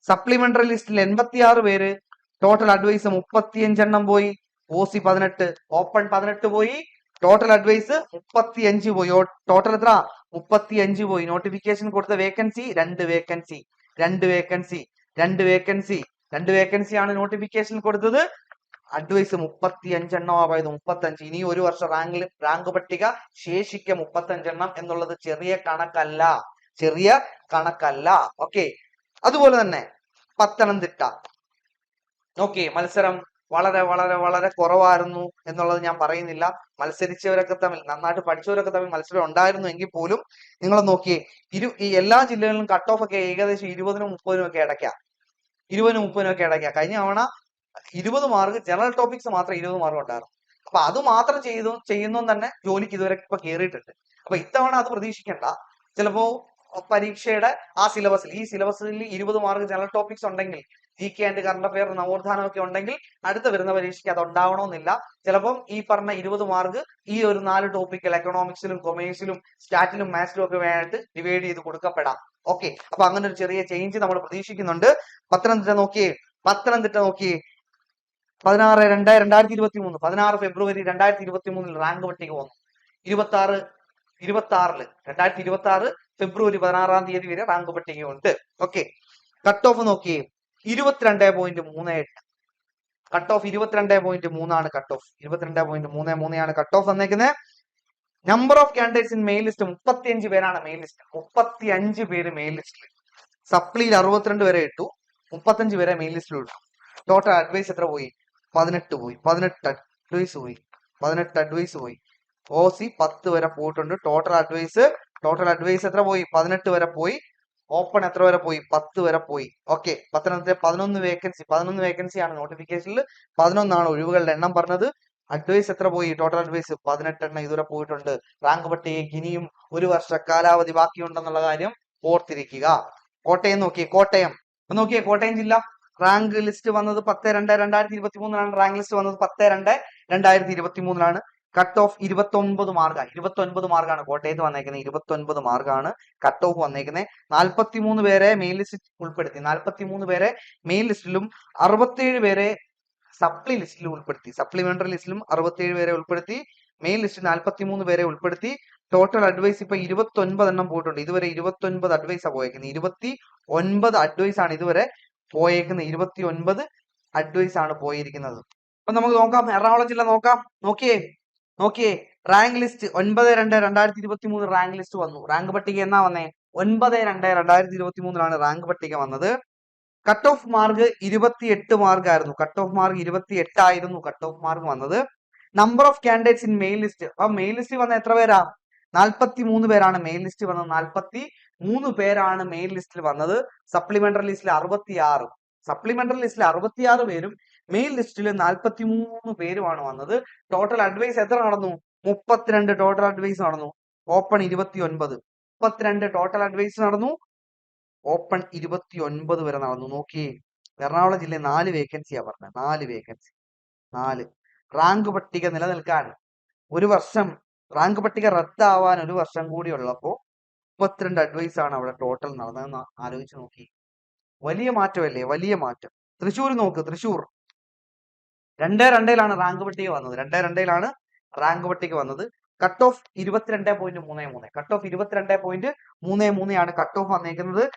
സപ്ലിമെന്ററി ലിസ്റ്റിൽ എൺപത്തിയാറ് പേര്. ടോട്ടൽ അഡ്വൈസ് മുപ്പത്തിയഞ്ചെണ്ണം പോയി. ഒ സി പതിനെട്ട് ഓപ്പൺ പതിനെട്ട് പോയി. ടോട്ടൽ അഡ്വൈസ് മുപ്പത്തി അഞ്ച് പോയി ടോട്ടൽ എത്ര? മുപ്പത്തി അഞ്ച് പോയി. നോട്ടിഫിക്കേഷൻ കൊടുത്ത വേക്കൻസി രണ്ട് വേക്കൻസി രണ്ട് വേക്കൻസി രണ്ട് വേക്കൻസി രണ്ട് വേക്കൻസി ആണ് നോട്ടിഫിക്കേഷൻ കൊടുത്തത്. അഡ്വൈസ് മുപ്പത്തി അഞ്ചെണ്ണം ആവായത് മുപ്പത്തി അഞ്ച് ഇനി ഒരു വർഷം റാങ്കിൽ റാങ്ക് പട്ടിക ശേഷിക്ക മുപ്പത്തി അഞ്ചെണ്ണം എന്നുള്ളത് ചെറിയ കണക്കല്ല. ചെറിയ കണക്കല്ല. ഓക്കെ അതുപോലെ തന്നെ പത്തനംതിട്ട. നോക്കിയേ മത്സരം വളരെ വളരെ വളരെ കുറവായിരുന്നു എന്നുള്ളത് ഞാൻ പറയുന്നില്ല. മത്സരിച്ചവരൊക്കെ തമ്മിൽ നന്നായിട്ട് പഠിച്ചവരൊക്കെ തമ്മിൽ മത്സരം ഉണ്ടായിരുന്നു എങ്കിൽ പോലും നിങ്ങൾ നോക്കിയേ ഇരു ഈ എല്ലാ ജില്ലകളിലും കട്ട് ഓഫ് ഒക്കെ ഏകദേശം ഇരുപതിനും മുപ്പതിനും ഒക്കെ ഇടയ്ക്കാം. ഇരുപതിനും മുപ്പതിനും ഒക്കെ ഇടയ്ക്കാം. കഴിഞ്ഞ തവണ ഇരുപത് മാർക്ക് ജനറൽ ടോപ്പിക്സ് മാത്രം ഇരുപത് മാർക്ക് ഉണ്ടായിരുന്നു. അപ്പൊ അത് മാത്രം ചെയ്തു ചെയ്യുന്നു തന്നെ ജോലിക്ക് ഇതുവരെ ഇപ്പൊ കയറിയിട്ടുണ്ട് അപ്പൊ ഇത്തവണ അത് പ്രതീക്ഷിക്കണ്ട. ചിലപ്പോ പരീക്ഷയുടെ ആ സിലബസിൽ ഈ സിലബസിൽ ഇരുപത് മാർക്ക് ജനറൽ ടോപ്പിക്സ് ഉണ്ടെങ്കിൽ G K and current affair നവോത്ഥാനം ഒക്കെ ഉണ്ടെങ്കിൽ അടുത്ത വരുന്ന പരീക്ഷയ്ക്ക് അത് ഉണ്ടാവണമെന്നില്ല. ചിലപ്പം ഈ പറഞ്ഞ ഇരുപത് മാർക്ക് ഈ ഒരു നാല് ടോപ്പിക്കൽ എക്കണോമിക്സിലും കൊമേഴ്സിലും സ്റ്റാറ്റിലും മാത്സിലും ഒക്കെ വേണ്ടിയിട്ട് ഡിവൈഡ് ചെയ്ത് കൊടുക്കപ്പെടാം. ഓക്കെ അപ്പൊ അങ്ങനെ ഒരു ചെറിയ ചേഞ്ച് നമ്മൾ പ്രതീക്ഷിക്കുന്നുണ്ട്. പത്തനംതിട്ട നോക്കിയേ. പത്തനംതിട്ട നോക്കിയേ. പതിനാറ് രണ്ട് രണ്ടായിരത്തി ഇരുപത്തി മൂന്ന് പതിനാറ് ഫെബ്രുവരി രണ്ടായിരത്തി ഇരുപത്തി മൂന്നിൽ റാങ്ക് പട്ടിക വന്നു. ഇരുപത്തി ആറ് ഇരുപത്തി ആറിൽ രണ്ടായിരത്തി ഇരുപത്തി ആറ് ഫെബ്രുവരി പതിനാറാം തീയതി വരെ റാങ്ക് പട്ടികയുണ്ട്. ഓക്കെ കട്ട് ഓഫ് നോക്കിയേ. ഇരുപത്തിരണ്ട് പോയിന്റ് മൂന്ന് എട്ട്. കട്ട് ഓഫ് ഇരുപത്തിരണ്ട് പോയിന്റ് മൂന്നാണ് കട്ട് ഓഫ് ഇരുപത്തിരണ്ട് പോയിന്റ് മൂന്ന് മൂന്നാണ് കട്ട് ഓഫ് വന്നേക്കുന്നത് number of candidates in main list മുപ്പത്തിയഞ്ച് പേരാണ് മെയിൻ ലിസ്റ്റ് മുപ്പത്തി അഞ്ച് പേര് മെയിൻ ലിസ്റ്റിൽ സപ്ലിയിൽ അറുപത്തിരണ്ട് വരെ ഇട്ടു. മുപ്പത്തഞ്ച് പേരെ മെയിൻ ലിസ്റ്റിൽ ഇട്ടു. ടോട്ടൽ അഡ്വൈസ് എത്ര പോയി? പതിനെട്ട് പോയി. പതിനെട്ട് അഡ്വൈസ് പോയി. പതിനെട്ട് അഡ്വൈസ് പോയി. ഒ സി പത്ത് വരെ പോയിട്ടുണ്ട്. ടോട്ടൽ അഡ്വൈസ് ടോട്ടൽ അഡ്വൈസ് എത്ര പോയി? പതിനെട്ട് വരെ പോയി. ഓപ്പൺ എത്ര വരെ പോയി? പത്ത് വരെ പോയി. ഓക്കെ പത്തനംതിട്ട പതിനൊന്ന് വേക്കൻസി പതിനൊന്ന് വേക്കൻസി ആണ് നോട്ടിഫിക്കേഷനിൽ പതിനൊന്നാണ് ഒഴിവുകളുടെ എണ്ണം പറഞ്ഞത്. അഡ്വൈസ് എത്ര പോയി? ടോട്ടൽ അഡ്വൈസ് പതിനെട്ട് എണ്ണം ഇതുവരെ പോയിട്ടുണ്ട്. റാങ്ക് പട്ടിക ഇനിയും ഒരു വർഷ കാലാവധി ബാക്കിയുണ്ടെന്നുള്ള കാര്യം ഓർത്തിരിക്കുക. കോട്ടയം നോക്കിയേ കോട്ടയം. നോക്കിയേ കോട്ടയം ജില്ല. റാങ്ക് ലിസ്റ്റ് വന്നത് പത്ത് രണ്ട് രണ്ടായിരത്തി ഇരുപത്തി മൂന്നിലാണ് റാങ്ക് ലിസ്റ്റ് വന്നത് പത്ത് രണ്ട് രണ്ടായിരത്തി ഇരുപത്തി മൂന്നിലാണ് കട്ട് ഓഫ് ഇരുപത്തൊൻപത് മാർക്കാണ് മാർഗാണ് ഒൻപത് മാർക്കാണ് കോട്ടയത്ത് വന്നേക്കുന്നത്. ഇരുപത്തൊൻപത് മാർഗാണ് കട്ട് ഓഫ് വന്നേക്കുന്നത്. നാൽപ്പത്തി മൂന്ന് പേരെ മെയിൻ ലിസ്റ്റ് ഉൾപ്പെടുത്തി. നാൽപ്പത്തി മൂന്ന് പേരെ മെയിൻ ലിസ്റ്റിലും അറുപത്തേഴ് പേരെ സപ്ലി ലിസ്റ്റിലും ഉൾപ്പെടുത്തി. സപ്ലിമെന്ററി ലിസ്റ്റിലും അറുപത്തേഴ് പേരെ ഉൾപ്പെടുത്തി. മെയിൻ ലിസ്റ്റിൽ നാൽപ്പത്തി മൂന്ന് പേരെ ഉൾപ്പെടുത്തി. ടോട്ടൽ അഡ്വൈസ് ഇപ്പൊ ഇരുപത്തി ഒൻപത് എണ്ണം പോയിട്ടുണ്ട്. ഇതുവരെ ഇരുപത്തി ഒൻപത് അഡ്വൈസാ പോയേക്കുന്നത്. ഇരുപത്തി ഒൻപത് അഡ്വൈസ് ആണ് ഇതുവരെ പോയേക്കുന്നത്. ഇരുപത്തി ഒൻപത് അഡ്വൈസ് ആണ് പോയിരിക്കുന്നത്. അപ്പൊ നമുക്ക് നോക്കാം. എറണാകുളം ജില്ല നോക്കാം. നോക്കിയേ. നോക്കിയേ റാങ്ക് ലിസ്റ്റ് ഒൻപത് രണ്ട് രണ്ടായിരത്തി ഇരുപത്തി മൂന്ന് റാങ്ക് ലിസ്റ്റ് വന്നു. റാങ്ക് പട്ടിക എന്നാ വന്നേ? ഒൻപത് രണ്ട് രണ്ടായിരത്തി ഇരുപത്തി മൂന്നിലാണ് റാങ്ക് പട്ടിക വന്നത്. കട്ട് ഓഫ് മാർക്ക് ഇരുപത്തി എട്ട് മാർക്ക് ആയിരുന്നു. കട്ട് ഓഫ് മാർക്ക് ഇരുപത്തി എട്ടായിരുന്നു കട്ട് ഓഫ് മാർക്ക് വന്നത്. Number of candidates in main list അപ്പൊ മെയിൽ ലിസ്റ്റ് വന്ന എത്ര പേരാ? നാൽപ്പത്തി മൂന്ന് പേരാണ് മെയിൽ ലിസ്റ്റ് വന്നത്. നാൽപ്പത്തി മൂന്ന് പേരാണ് മെയിൽ ലിസ്റ്റിൽ വന്നത്. സപ്ലിമെന്ററി ലിസ്റ്റിൽ അറുപത്തി ആറ് സപ്ലിമെന്ററി ലിസ്റ്റിൽ അറുപത്തിയാറ് പേരും മെയിൻ ലിസ്റ്റിൽ നാൽപ്പത്തി മൂന്ന് പേരുമാണ് വന്നത്. ടോട്ടൽ അഡ്വൈസ് എത്ര നടന്നു? മുപ്പത്തിരണ്ട് ടോട്ടൽ അഡ്വൈസ് നടന്നു. ഓപ്പൺ ഇരുപത്തി ഒൻപത് മുപ്പത്തിരണ്ട് ടോട്ടൽ അഡ്വൈസ് നടന്നു. ഓപ്പൺ ഇരുപത്തി ഒൻപത് വരെ നടന്നു. നോക്കിയേ. എറണാകുളം ജില്ലയിൽ നാല് വേക്കൻസിയാ പറഞ്ഞത്. നാല് വേക്കൻസി നാല്. റാങ്ക് പട്ടിക നിലനിൽക്കാൻ ഒരു വർഷം റാങ്ക് പട്ടിക റദ്ദാവാൻ ഒരു വർഷം കൂടി ഉള്ളപ്പോ മുപ്പത്തിരണ്ട് അഡ്വൈസ് ആണ് അവിടെ ടോട്ടൽ നടന്നതെന്ന് ആലോചിച്ച് നോക്കി വലിയ മാറ്റമല്ലേ? വലിയ മാറ്റം. തൃശ്ശൂർ നോക്ക്. തൃശ്ശൂർ. രണ്ട് രണ്ടിലാണ് റാങ്ക് പട്ടിക വന്നത്. രണ്ട് രണ്ടിലാണ് റാങ്ക് പട്ടിക വന്നത്. കട്ട് ഓഫ് ഇരുപത്തിരണ്ട് പോയിന്റ് മൂന്ന് മൂന്ന്. കട്ട് ഓഫ് ഇരുപത്തിരണ്ട് പോയിന്റ് മൂന്ന് മൂന്നാണ് കട്ട് ഓഫ് വന്നേക്കുന്നത്.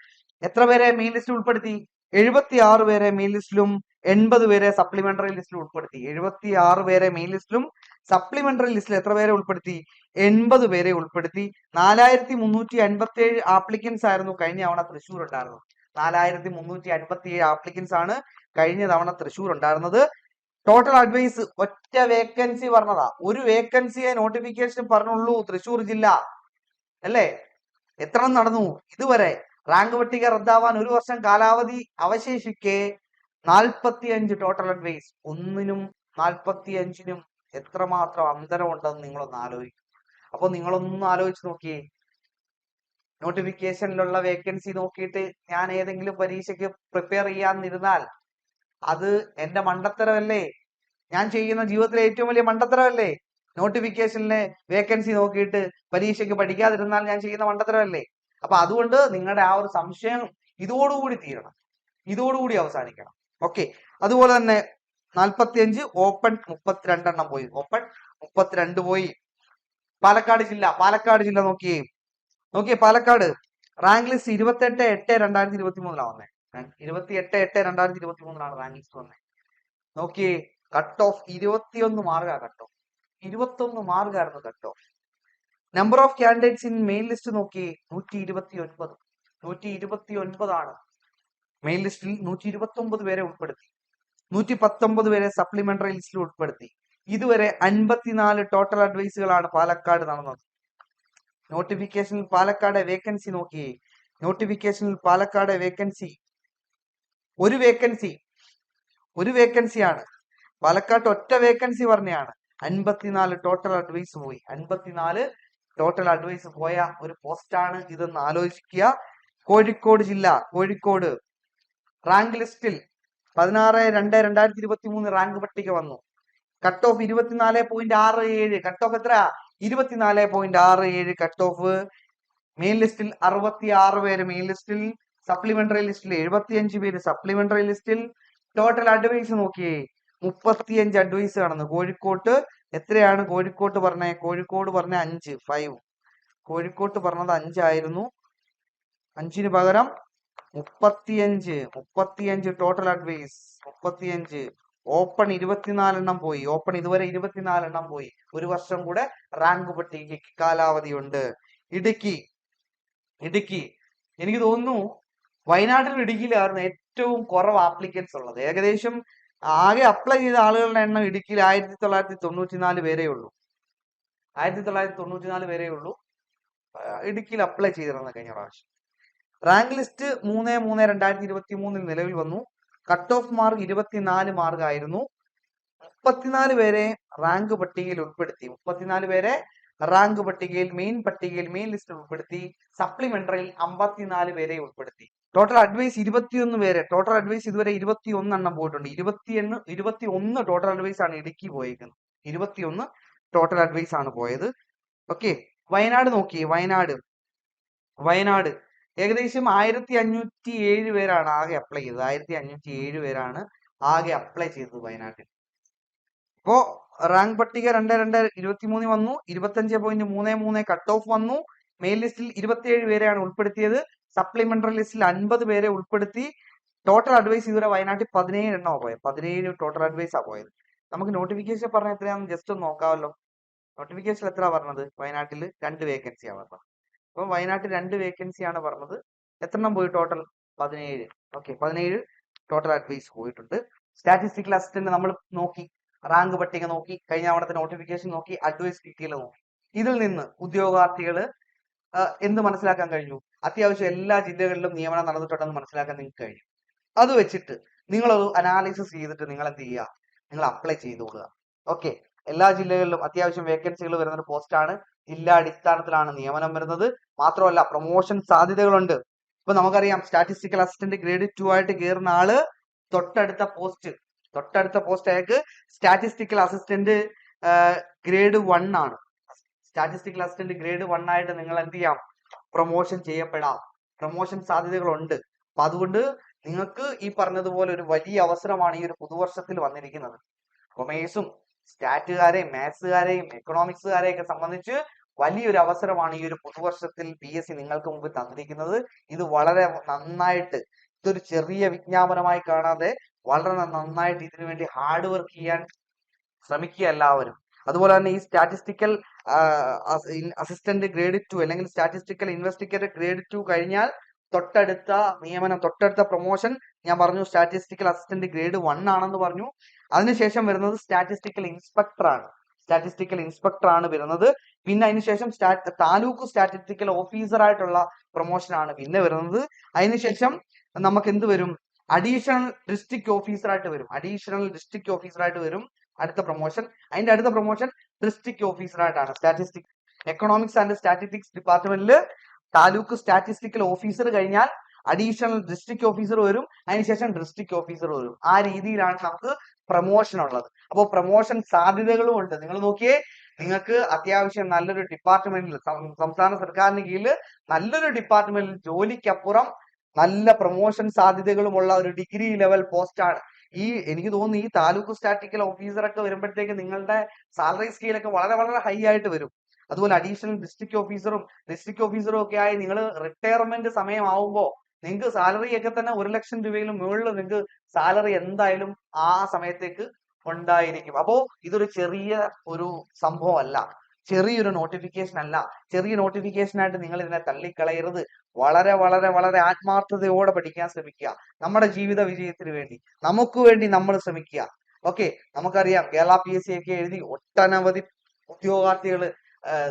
എത്ര പേരെ മെയിൻ ലിസ്റ്റിൽ ഉൾപ്പെടുത്തി? എഴുപത്തി ആറ് പേരെ മെയിൻ ലിസ്റ്റിലും എൺപത് പേരെ സപ്ലിമെന്ററി ലിസ്റ്റിൽ ഉൾപ്പെടുത്തി. എഴുപത്തി ആറ് പേരെ മെയിൻ ലിസ്റ്റിലും സപ്ലിമെന്ററി ലിസ്റ്റിൽ എത്ര പേരെ ഉൾപ്പെടുത്തി? എൺപത് പേരെ ഉൾപ്പെടുത്തി. നാലായിരത്തി മുന്നൂറ്റി അൻപത്തി ഏഴ് ആപ്ലിക്കൻസ് ആയിരുന്നു കഴിഞ്ഞ തവണ തൃശ്ശൂർ ഉണ്ടായിരുന്നത്. നാലായിരത്തി മുന്നൂറ്റി അൻപത്തി ഏഴ് ആപ്ലിക്കൻസ് ആണ് കഴിഞ്ഞ തവണ തൃശ്ശൂർ ഉണ്ടായിരുന്നത്. ടോട്ടൽ അഡ്വൈസ് ഒറ്റ വേക്കൻസി പറഞ്ഞതാ. ഒരു വേക്കൻസിയെ നോട്ടിഫിക്കേഷൻ പറഞ്ഞുള്ളൂ തൃശൂർ ജില്ല. അല്ലേ? എത്ര നടന്നു? ഇതുവരെ റാങ്ക് പട്ടിക റദ്ദാവാൻ ഒരു വർഷം കാലാവധി അവശേഷിക്കെ നാൽപ്പത്തി അഞ്ച് ടോട്ടൽ അഡ്വൈസ് ഒന്നിനും നാൽപ്പത്തി അഞ്ചിനും എത്രമാത്രം അന്തരമുണ്ടെന്ന് നിങ്ങളൊന്ന് ആലോചിക്കും. അപ്പൊ നിങ്ങളൊന്ന് ആലോചിച്ച് നോക്കിയേ. നോട്ടിഫിക്കേഷനിലുള്ള വേക്കൻസി നോക്കിയിട്ട് ഞാൻ ഏതെങ്കിലും പരീക്ഷയ്ക്ക് പ്രിപ്പയർ ചെയ്യാന്നിരുന്നാൽ അത് എന്റെ മണ്ടത്തരമല്ലേ? ഞാൻ ചെയ്യുന്ന ജീവിതത്തിലെ ഏറ്റവും വലിയ മണ്ടത്തരമല്ലേ? നോട്ടിഫിക്കേഷനിലെ വേക്കൻസി നോക്കിയിട്ട് പരീക്ഷയ്ക്ക് പഠിക്കാതിരുന്നാൽ ഞാൻ ചെയ്യുന്ന മണ്ടത്തരമല്ലേ? അപ്പൊ അതുകൊണ്ട് നിങ്ങളുടെ ആ ഒരു സംശയം ഇതോടുകൂടി തീരണം. ഇതോടുകൂടി അവസാനിക്കണം. ഓക്കെ. അതുപോലെ തന്നെ നാൽപ്പത്തിയഞ്ച് ഓപ്പൺ മുപ്പത്തിരണ്ടെണ്ണം പോയി. ഓപ്പൺ മുപ്പത്തിരണ്ട് പോയി. പാലക്കാട് ജില്ല പാലക്കാട് ജില്ല നോക്കിയേ. നോക്കിയേ പാലക്കാട്. റാങ്ക് ലിസ്റ്റ് ഇരുപത്തെട്ട് എട്ട് രണ്ടായിരത്തി ഇരുപത്തി മൂന്നിലാണ് വന്നത് ഇരുപത്തി എട്ട് എട്ട് രണ്ടായിരത്തി ഇരുപത്തി മൂന്നിലാണ് റാങ്ക് ലിസ്റ്റ് വന്നത് നോക്കിയേ കട്ട് ഓഫ് ഇരുപത്തിയൊന്ന് മാർക്കാ കട്ട് ഓഫ് ഇരുപത്തൊന്ന് മാർക്കായിരുന്നു cut off number of candidates in main list നോക്കിയേ നൂറ്റി ഇരുപത്തി ഒൻപത് നൂറ്റി ഇരുപത്തി ഒൻപതാണ് മെയിൻ ലിസ്റ്റിൽ നൂറ്റി ഇരുപത്തി ഒമ്പത് പേരെ ഉൾപ്പെടുത്തി. നൂറ്റി പത്തൊമ്പത് പേരെ സപ്ലിമെന്ററി ലിസ്റ്റിൽ ഉൾപ്പെടുത്തി. ഇതുവരെ അൻപത്തിനാല് ടോട്ടൽ അഡ്വൈസുകളാണ് പാലക്കാട് നടന്നത്. നോട്ടിഫിക്കേഷനിൽ പാലക്കാട് വേക്കൻസി നോക്കിയേ നോട്ടിഫിക്കേഷനിൽ പാലക്കാട് വേക്കൻസി ഒരു വേക്കൻസി ഒരു വേക്കൻസിയാണ് പാലക്കാട്ട് ഒറ്റ വേക്കൻസി പറഞ്ഞാണ് അൻപത്തിനാല് ടോട്ടൽ അഡ്വൈസ് പോയി. അൻപത്തിനാല് ടോട്ടൽ അഡ്വൈസ് പോയ ഒരു പോസ്റ്റാണ് ഇതെന്ന് ആലോചിക്കുക. കോഴിക്കോട് ജില്ല കോഴിക്കോട്. റാങ്ക് ലിസ്റ്റിൽ പതിനാറ് രണ്ട് രണ്ടായിരത്തി ഇരുപത്തി മൂന്ന് റാങ്ക് പട്ടിക വന്നു. കട്ട് ഓഫ് ഇരുപത്തിനാല് പോയിന്റ് ആറ് ഏഴ്. കട്ട് ഓഫ് എത്ര ഇരുപത്തിനാല് പോയിന്റ് ആറ് ഏഴ് കട്ട് ഓഫ് മെയിൻ ലിസ്റ്റിൽ അറുപത്തി ആറ് പേര് മെയിൻ ലിസ്റ്റിൽ സപ്ലിമെന്ററി ലിസ്റ്റിൽ എഴുപത്തിയഞ്ച് പേര് സപ്ലിമെന്ററി ലിസ്റ്റിൽ ടോട്ടൽ അഡ്വൈസ് നോക്കിയേ മുപ്പത്തിയഞ്ച് അഡ്വൈസ് കാണുന്നു കോഴിക്കോട്ട് എത്രയാണ്? കോഴിക്കോട്ട് പറഞ്ഞേ കോഴിക്കോട് പറഞ്ഞ അഞ്ച് ഫൈവ് കോഴിക്കോട്ട് പറഞ്ഞത് അഞ്ചായിരുന്നു. അഞ്ചിന് പകരം മുപ്പത്തിയഞ്ച് മുപ്പത്തിയഞ്ച് ടോട്ടൽ അഡ്വൈസ് മുപ്പത്തിയഞ്ച്. ഓപ്പൺ ഇരുപത്തിനാലെണ്ണം പോയി. ഓപ്പൺ ഇതുവരെ ഇരുപത്തിനാലെണ്ണം പോയി. ഒരു വർഷം കൂടെ റാങ്ക് പട്ടികയ്ക്ക് കാലാവധിയുണ്ട്. ഇടുക്കി ഇടുക്കി. എനിക്ക് തോന്നുന്നു വയനാട്ടിലും ഇടുക്കിയിലായിരുന്നു ഏറ്റവും കുറവ് ആപ്ലിക്കൻസ് ഉള്ളത്. ഏകദേശം ആകെ അപ്ലൈ ചെയ്ത ആളുകളുടെ എണ്ണം ഇടുക്കിയിൽ ആയിരത്തി തൊള്ളായിരത്തി തൊണ്ണൂറ്റിനാല് പേരേ ഉള്ളൂ. ആയിരത്തി തൊള്ളായിരത്തി തൊണ്ണൂറ്റിനാല് പേരേ ഉള്ളൂ. ഇടുക്കിയിൽ അപ്ലൈ ചെയ്തിരുന്നത് കഴിഞ്ഞ പ്രാവശ്യം. റാങ്ക് ലിസ്റ്റ് മൂന്ന് മൂന്ന് രണ്ടായിരത്തി ഇരുപത്തി മൂന്നിൽ നിലവിൽ വന്നു. കട്ട് ഓഫ് മാർക്ക് ഇരുപത്തിനാല് മാർക്ക് ആയിരുന്നു. മുപ്പത്തിനാല് പേരെ റാങ്ക് പട്ടികയിൽ ഉൾപ്പെടുത്തി. മുപ്പത്തിനാല് പേരെ റാങ്ക് പട്ടികയിൽ മെയിൻ പട്ടികയിൽ മെയിൻ ലിസ്റ്റിൽ ഉൾപ്പെടുത്തി. സപ്ലിമെന്ററിയിൽ അമ്പത്തിനാല് പേരെ ഉൾപ്പെടുത്തി. ടോട്ടൽ അഡ്വൈസ് ഇരുപത്തിയൊന്ന് പേരെ ടോട്ടൽ അഡ്വൈസ് ഇതുവരെ ഇരുപത്തി എണ്ണം പോയിട്ടുണ്ട്. ഇരുപത്തി ഇരുപത്തിയൊന്ന് ഇരുപത്തി ഒന്ന് ടോട്ടൽ അഡ്വൈസ് ആണ് ഇടുക്കി പോയേക്കുന്നത്. ഇരുപത്തിയൊന്ന് ടോട്ടൽ അഡ്വൈസ് ആണ് പോയത്. ഓക്കെ വയനാട് നോക്കി വയനാട്. വയനാട്. ഏകദേശം ആയിരത്തി അഞ്ഞൂറ്റി ഏഴ് പേരാണ് ആകെ അപ്ലൈ ചെയ്തത്. ആയിരത്തി അഞ്ഞൂറ്റി ഏഴ് പേരാണ് ആകെ അപ്ലൈ ചെയ്തത് വയനാട്ടിൽ. അപ്പോ റാങ്ക് പട്ടിക രണ്ട് രണ്ട് ഇരുപത്തി മൂന്ന് വന്നു. ഇരുപത്തഞ്ച് പോയിന്റ് മൂന്ന് മൂന്ന് കട്ട് ഓഫ് വന്നു. മെയിൻ ലിസ്റ്റിൽ ഇരുപത്തിയേഴ് പേരെയാണ് ഉൾപ്പെടുത്തിയത്. സപ്ലിമെന്ററി ലിസ്റ്റിൽ അൻപത് പേരെ ഉൾപ്പെടുത്തി ടോട്ടൽ അഡ്വൈസ് ഇതുവരെ വയനാട്ടിൽ പതിനേഴ് എണ്ണമാണ് പോയത് പതിനേഴ് ടോട്ടൽ അഡ്വൈസ് ആ പോയത്. നമുക്ക് നോട്ടിഫിക്കേഷൻ പറഞ്ഞ എത്രയാണെന്ന് ജസ്റ്റ് ഒന്ന് നോക്കാമല്ലോ. നോട്ടിഫിക്കേഷൻ എത്ര പറഞ്ഞത്? വയനാട്ടിൽ രണ്ട് വേക്കൻസിയാണ് പറഞ്ഞത്. അപ്പൊ വയനാട്ടിൽ രണ്ട് വേക്കൻസിയാണ് പറഞ്ഞത്. എത്ര എണ്ണം പോയി ടോട്ടൽ പതിനേഴ്. ഓക്കെ പതിനേഴ് ടോട്ടൽ അഡ്വൈസ് പോയിട്ടുണ്ട്. സ്റ്റാറ്റിസ്റ്റിക്കൽ അസിസ്റ്റന്റ് നമ്മൾ നോക്കി. റാങ്ക് പട്ടിക നോക്കി. കഴിഞ്ഞ അവിടുത്തെ നോട്ടിഫിക്കേഷൻ നോക്കി. അഡ്വൈസ് ഡീറ്റെയിൽ നോക്കി. ഇതിൽ നിന്ന് ഉദ്യോഗാർത്ഥികൾ എന്ത് മനസ്സിലാക്കാൻ കഴിഞ്ഞു? അത്യാവശ്യം എല്ലാ ജില്ലകളിലും നിയമനം നടന്നിട്ടുണ്ടെന്ന് മനസ്സിലാക്കാൻ നിങ്ങൾക്ക് കഴിയും അത് വെച്ചിട്ട് നിങ്ങളത് അനാലിസിസ് ചെയ്തിട്ട് നിങ്ങൾ എന്ത് ചെയ്യുക? നിങ്ങൾ അപ്ലൈ ചെയ്തോളുക ഓക്കെ എല്ലാ ജില്ലകളിലും അത്യാവശ്യം വേക്കൻസികൾ വരുന്ന ഒരു പോസ്റ്റാണ് ജില്ലാ അടിസ്ഥാനത്തിലാണ് നിയമനം വരുന്നത്. മാത്രമല്ല പ്രൊമോഷൻ സാധ്യതകളുണ്ട്. ഇപ്പൊ നമുക്കറിയാം സ്റ്റാറ്റിസ്റ്റിക്കൽ അസിസ്റ്റന്റ് ഗ്രേഡ് ടു ആയിട്ട് കയറുന്ന ആൾ തൊട്ടടുത്ത പോസ്റ്റ് തൊട്ടടുത്ത പോസ്റ്റ് അയാൾക്ക് സ്റ്റാറ്റിസ്റ്റിക്കൽ അസിസ്റ്റന്റ് ഗ്രേഡ് വൺ ആണ്. സ്റ്റാറ്റിസ്റ്റിക്കൽ അസിസ്റ്റന്റ് ഗ്രേഡ് വൺ ആയിട്ട് നിങ്ങൾ എന്ത് ചെയ്യാം? പ്രൊമോഷൻ ചെയ്യപ്പെടാം. പ്രൊമോഷൻ സാധ്യതകളുണ്ട്. അപ്പൊ അതുകൊണ്ട് നിങ്ങൾക്ക് ഈ പറഞ്ഞതുപോലെ ഒരു വലിയ അവസരമാണ് ഈ ഒരു പുതുവർഷത്തിൽ വന്നിരിക്കുന്നത്. കൊമേഴ്സും സ്റ്റാറ്റുകാരെയും മാത്സുകാരെയും എക്കണോമിക്സുകാരെയും ഒക്കെ സംബന്ധിച്ച് വലിയൊരു അവസരമാണ് ഈ ഒരു പുതുവർഷത്തിൽ പി എസ് സി നിങ്ങൾക്ക് മുമ്പ് തന്നിരിക്കുന്നത്. ഇത് വളരെ നന്നായിട്ട് ഇതൊരു ചെറിയ വിജ്ഞാപനമായി കാണാതെ വളരെ നന്നായിട്ട് ഇതിനു വേണ്ടി ഹാർഡ് വർക്ക് ചെയ്യാൻ ശ്രമിക്കുക എല്ലാവരും. അതുപോലെ തന്നെ ഈ സ്റ്റാറ്റിസ്റ്റിക്കൽ അസിസ്റ്റന്റ് ഗ്രേഡ് ടു അല്ലെങ്കിൽ സ്റ്റാറ്റിസ്റ്റിക്കൽ ഇൻവെസ്റ്റിഗേറ്റർ ഗ്രേഡ് ടു കഴിഞ്ഞാൽ തൊട്ടടുത്ത നിയമനം തൊട്ടടുത്ത പ്രൊമോഷൻ ഞാൻ പറഞ്ഞു സ്റ്റാറ്റിസ്റ്റിക്കൽ അസിസ്റ്റന്റ് ഗ്രേഡ് വൺ ആണെന്ന് പറഞ്ഞു. അതിനുശേഷം വരുന്നത് സ്റ്റാറ്റിസ്റ്റിക്കൽ ഇൻസ്പെക്ടർ ആണ്. സ്റ്റാറ്റിസ്റ്റിക്കൽ ഇൻസ്പെക്ടർ ആണ് വരുന്നത്. പിന്നെ അതിനുശേഷം താലൂക്ക് സ്റ്റാറ്റിസ്റ്റിക്കൽ ഓഫീസർ ആയിട്ടുള്ള പ്രൊമോഷൻ ആണ് പിന്നെ വരുന്നത്. അതിനുശേഷം നമുക്ക് എന്ത് വരും? അഡീഷണൽ ഡിസ്ട്രിക്ട് ഓഫീസർ ആയിട്ട് വരും. അഡീഷണൽ ഡിസ്ട്രിക്ട് ഓഫീസർ ആയിട്ട് വരും അടുത്ത പ്രൊമോഷൻ അതിന്റെ അടുത്ത പ്രൊമോഷൻ ഡിസ്ട്രിക്ട് ഓഫീസറായിട്ടാണ് സ്റ്റാറ്റിസ്റ്റിക് എക്കണോമിക്സ് ആൻഡ് സ്റ്റാറ്റിസ്റ്റിക്സ് ഡിപ്പാർട്ട്മെന്റിൽ താലൂക്ക് സ്റ്റാറ്റിസ്റ്റിക്കൽ ഓഫീസർ കഴിഞ്ഞാൽ അഡീഷണൽ ഡിസ്ട്രിക്ട് ഓഫീസർ വരും. അതിനുശേഷം ഡിസ്ട്രിക്ട് ഓഫീസർ വരും. ആ രീതിയിലാണ് നമുക്ക് പ്രൊമോഷൻ ഉള്ളത്. അപ്പോൾ പ്രൊമോഷൻ സാധ്യതകളും ഉണ്ട്. നിങ്ങൾ നോക്കിയേ നിങ്ങൾക്ക് അത്യാവശ്യം നല്ലൊരു ഡിപ്പാർട്ട്മെന്റിൽ സംസ്ഥാന സർക്കാരിന് കീഴിൽ നല്ലൊരു ഡിപ്പാർട്ട്മെന്റിൽ ജോലിക്കപ്പുറം നല്ല പ്രൊമോഷൻ സാധ്യതകളുമുള്ള ഒരു ഡിഗ്രി ലെവൽ പോസ്റ്റാണ് ഈ എനിക്ക് തോന്നുന്നു ഈ താലൂക്ക് സ്റ്റാറ്റിക്കൽ ഓഫീസർ ഒക്കെ വരുമ്പോഴത്തേക്ക് നിങ്ങളുടെ സാലറി സ്കെയിലൊക്കെ വളരെ വളരെ ഹൈ ആയിട്ട് വരും. അതുപോലെ അഡീഷണൽ ഡിസ്ട്രിക്ട് ഓഫീസറും ഡിസ്ട്രിക്ട് ഓഫീസറും ഒക്കെ ആയി നിങ്ങൾ റിട്ടയർമെന്റ് സമയമാവുമ്പോൾ നിങ്ങൾക്ക് സാലറി ഒക്കെ തന്നെ ഒരു ലക്ഷം രൂപയിലും മുകളിൽ നിങ്ങൾക്ക് സാലറി എന്തായാലും ആ സമയത്തേക്ക് ഉണ്ടായിരിക്കും. അപ്പോ ഇതൊരു ചെറിയ ഒരു സംഭവമല്ല. ചെറിയൊരു നോട്ടിഫിക്കേഷൻ അല്ല. ചെറിയ നോട്ടിഫിക്കേഷൻ ആയിട്ട് നിങ്ങൾ ഇതിനെ തള്ളിക്കളയരുത്. വളരെ വളരെ വളരെ ആത്മാർത്ഥതയോടെ പഠിക്കാൻ ശ്രമിക്കുക. നമ്മുടെ ജീവിത വിജയത്തിന് വേണ്ടി. നമുക്ക് വേണ്ടി നമ്മൾ ശ്രമിക്കുക. ഓക്കെ നമുക്കറിയാം കേരള പി എസ് സി ഒക്കെ എഴുതി ഒട്ടനവധി ഉദ്യോഗാർത്ഥികൾ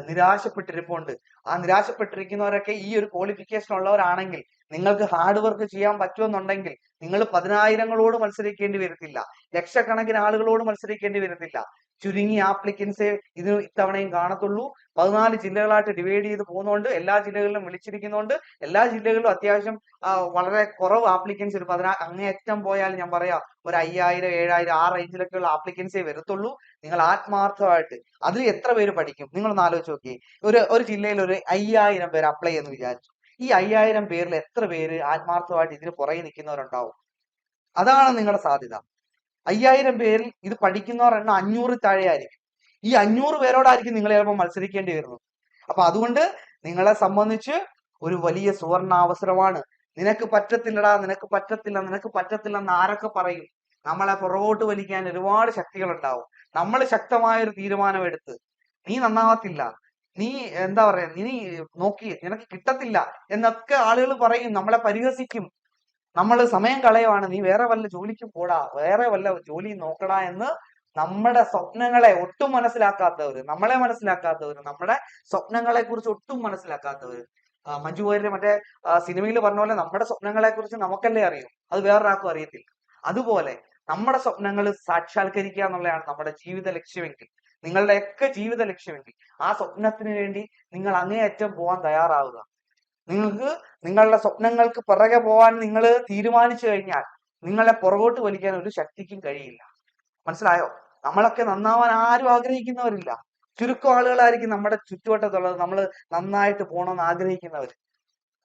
നിരാശപ്പെട്ടിരിപ്പുണ്ട്. ആ നിരാശപ്പെട്ടിരിക്കുന്നവരൊക്കെ ഈ ഒരു ക്വാളിഫിക്കേഷൻ ഉള്ളവരാണെങ്കിൽ നിങ്ങൾക്ക് ഹാർഡ് വർക്ക് ചെയ്യാൻ പറ്റുമെന്നുണ്ടെങ്കിൽ നിങ്ങൾ പതിനായിരങ്ങളോട് മത്സരിക്കേണ്ടി വരത്തില്ല. ലക്ഷക്കണക്കിന് ആളുകളോട് മത്സരിക്കേണ്ടി വരത്തില്ല. ചുരുങ്ങിയ ആപ്ലിക്കൻസേ ഇത് ഇത്തവണയും കാണത്തുള്ളൂ. പതിനാല് ജില്ലകളായിട്ട് ഡിവൈഡ് ചെയ്ത് പോകുന്നതുകൊണ്ട് എല്ലാ ജില്ലകളിലും വിളിച്ചിരിക്കുന്നതുകൊണ്ട് എല്ലാ ജില്ലകളിലും അത്യാവശ്യം വളരെ കുറവ് ആപ്ലിക്കൻസ് ഒരു പതിനാ അങ്ങേയറ്റം പോയാൽ ഞാൻ പറയാം ഒരു അയ്യായിരം ഏഴായിരം ആ റേഞ്ചിലൊക്കെയുള്ള ആപ്ലിക്കൻസേ വരത്തുള്ളൂ. നിങ്ങൾ ആത്മാർത്ഥമായിട്ട് അതിൽ എത്ര പേര് പഠിക്കും? നിങ്ങളൊന്ന് ആലോചിച്ച് നോക്കിയേ. ഒരു ഒരു ജില്ലയിൽ ഒരു അയ്യായിരം പേര് അപ്ലൈ എന്ന് വിചാരിച്ചു. ഈ അയ്യായിരം പേരിൽ എത്ര പേര് ആത്മാർത്ഥമായിട്ട് ഇതിന് പുറകെ നിൽക്കുന്നവരുണ്ടാവും? അതാണ് നിങ്ങളുടെ സാധ്യത. അയ്യായിരം പേരിൽ ഇത് പഠിക്കുന്നവർ എണ്ണം അഞ്ഞൂറ് താഴെയായിരിക്കും. ഈ അഞ്ഞൂറ് പേരോടായിരിക്കും നിങ്ങൾ ചിലപ്പോൾ മത്സരിക്കേണ്ടി വരുന്നത്. അപ്പൊ അതുകൊണ്ട് നിങ്ങളെ സംബന്ധിച്ച് ഒരു വലിയ സുവർണാവസരമാണ്. നിനക്ക് പറ്റത്തില്ലടാ നിനക്ക് പറ്റത്തില്ല നിനക്ക് പറ്റത്തില്ല എന്ന് ആരൊക്കെ പറയും? നമ്മളെ പുറകോട്ട് വലിക്കാൻ ഒരുപാട് ശക്തികൾ ഉണ്ടാവും നമ്മൾ ശക്തമായ ഒരു തീരുമാനമെടുത്ത് നീ നന്നാവത്തില്ല. നീ എന്താ പറയാ? നീ നോക്കി നിനക്ക് കിട്ടത്തില്ല എന്നൊക്കെ ആളുകൾ പറയും. നമ്മളെ പരിഹസിക്കും. നമ്മൾ സമയം കളയുവാണ്. നീ വേറെ വല്ല ജോലിക്കും പോടാ. വേറെ വല്ല ജോലി നോക്കടാ എന്ന് നമ്മുടെ സ്വപ്നങ്ങളെ ഒട്ടും മനസ്സിലാക്കാത്തവർ നമ്മളെ മനസ്സിലാക്കാത്തവർ നമ്മുടെ സ്വപ്നങ്ങളെ കുറിച്ച് ഒട്ടും മനസ്സിലാക്കാത്തവർ മഞ്ജു വാര്യര് മറ്റേ സിനിമയിൽ പറഞ്ഞ പോലെ നമ്മുടെ സ്വപ്നങ്ങളെ കുറിച്ച് നമുക്കല്ലേ അറിയൂ? അത് വേറൊരാൾക്കും അറിയത്തില്ല. അതുപോലെ നമ്മുടെ സ്വപ്നങ്ങൾ സാക്ഷാത്കരിക്കുക എന്നുള്ളതാണ് നമ്മുടെ ജീവിത ലക്ഷ്യമെങ്കിൽ. നിങ്ങളുടെയൊക്കെ ജീവിത ലക്ഷ്യമെങ്കിൽ ആ സ്വപ്നത്തിന് വേണ്ടി നിങ്ങൾ അങ്ങേയറ്റം പോകാൻ തയ്യാറാവുക. നിങ്ങൾക്ക് നിങ്ങളുടെ സ്വപ്നങ്ങൾക്ക് പിറകെ പോകാൻ നിങ്ങൾ തീരുമാനിച്ചു കഴിഞ്ഞാൽ നിങ്ങളെ പുറകോട്ട് വലിക്കാൻ ഒരു ശക്തിക്കും കഴിയില്ല. മനസ്സിലായോ? നമ്മളൊക്കെ നന്നാവാൻ ആരും ആഗ്രഹിക്കുന്നവരില്ല. ചുരുക്കം ആളുകളായിരിക്കും നമ്മുടെ ചുറ്റുവട്ടത്തുള്ളത്. നമ്മൾ നന്നായിട്ട് പോകണമെന്ന് ആഗ്രഹിക്കുന്നവർ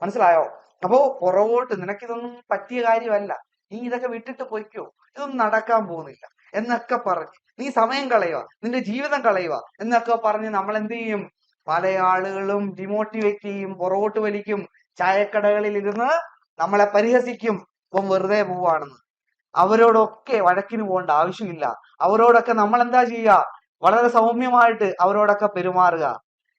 മനസ്സിലായോ? അപ്പോ പുറകോട്ട് നിനക്കിതൊന്നും പറ്റിയ കാര്യമല്ല. നീ ഇതൊക്കെ വിട്ടിട്ട് പൊയ്ക്കോ. ഇതൊന്നും നടക്കാൻ പോകുന്നില്ല. എന്നൊക്കെ പറഞ്ഞ് നീ സമയം കളയുക. നിന്റെ ജീവിതം കളയുക. എന്നൊക്കെ പറഞ്ഞ് നമ്മൾ എന്ത് ചെയ്യും? പല ആളുകളും ഡിമോട്ടിവേറ്റ് ചെയ്യും പുറകോട്ട് വലിക്കും ചായക്കടകളിൽ ഇരുന്ന് നമ്മളെ പരിഹസിക്കും. ഇപ്പം വെറുതെ പോവാണെന്ന്. അവരോടൊക്കെ വഴക്കിന് പോകേണ്ട ആവശ്യമില്ല. അവരോടൊക്കെ നമ്മൾ എന്താ ചെയ്യുക? വളരെ സൗമ്യമായിട്ട് അവരോടൊക്കെ പെരുമാറുക.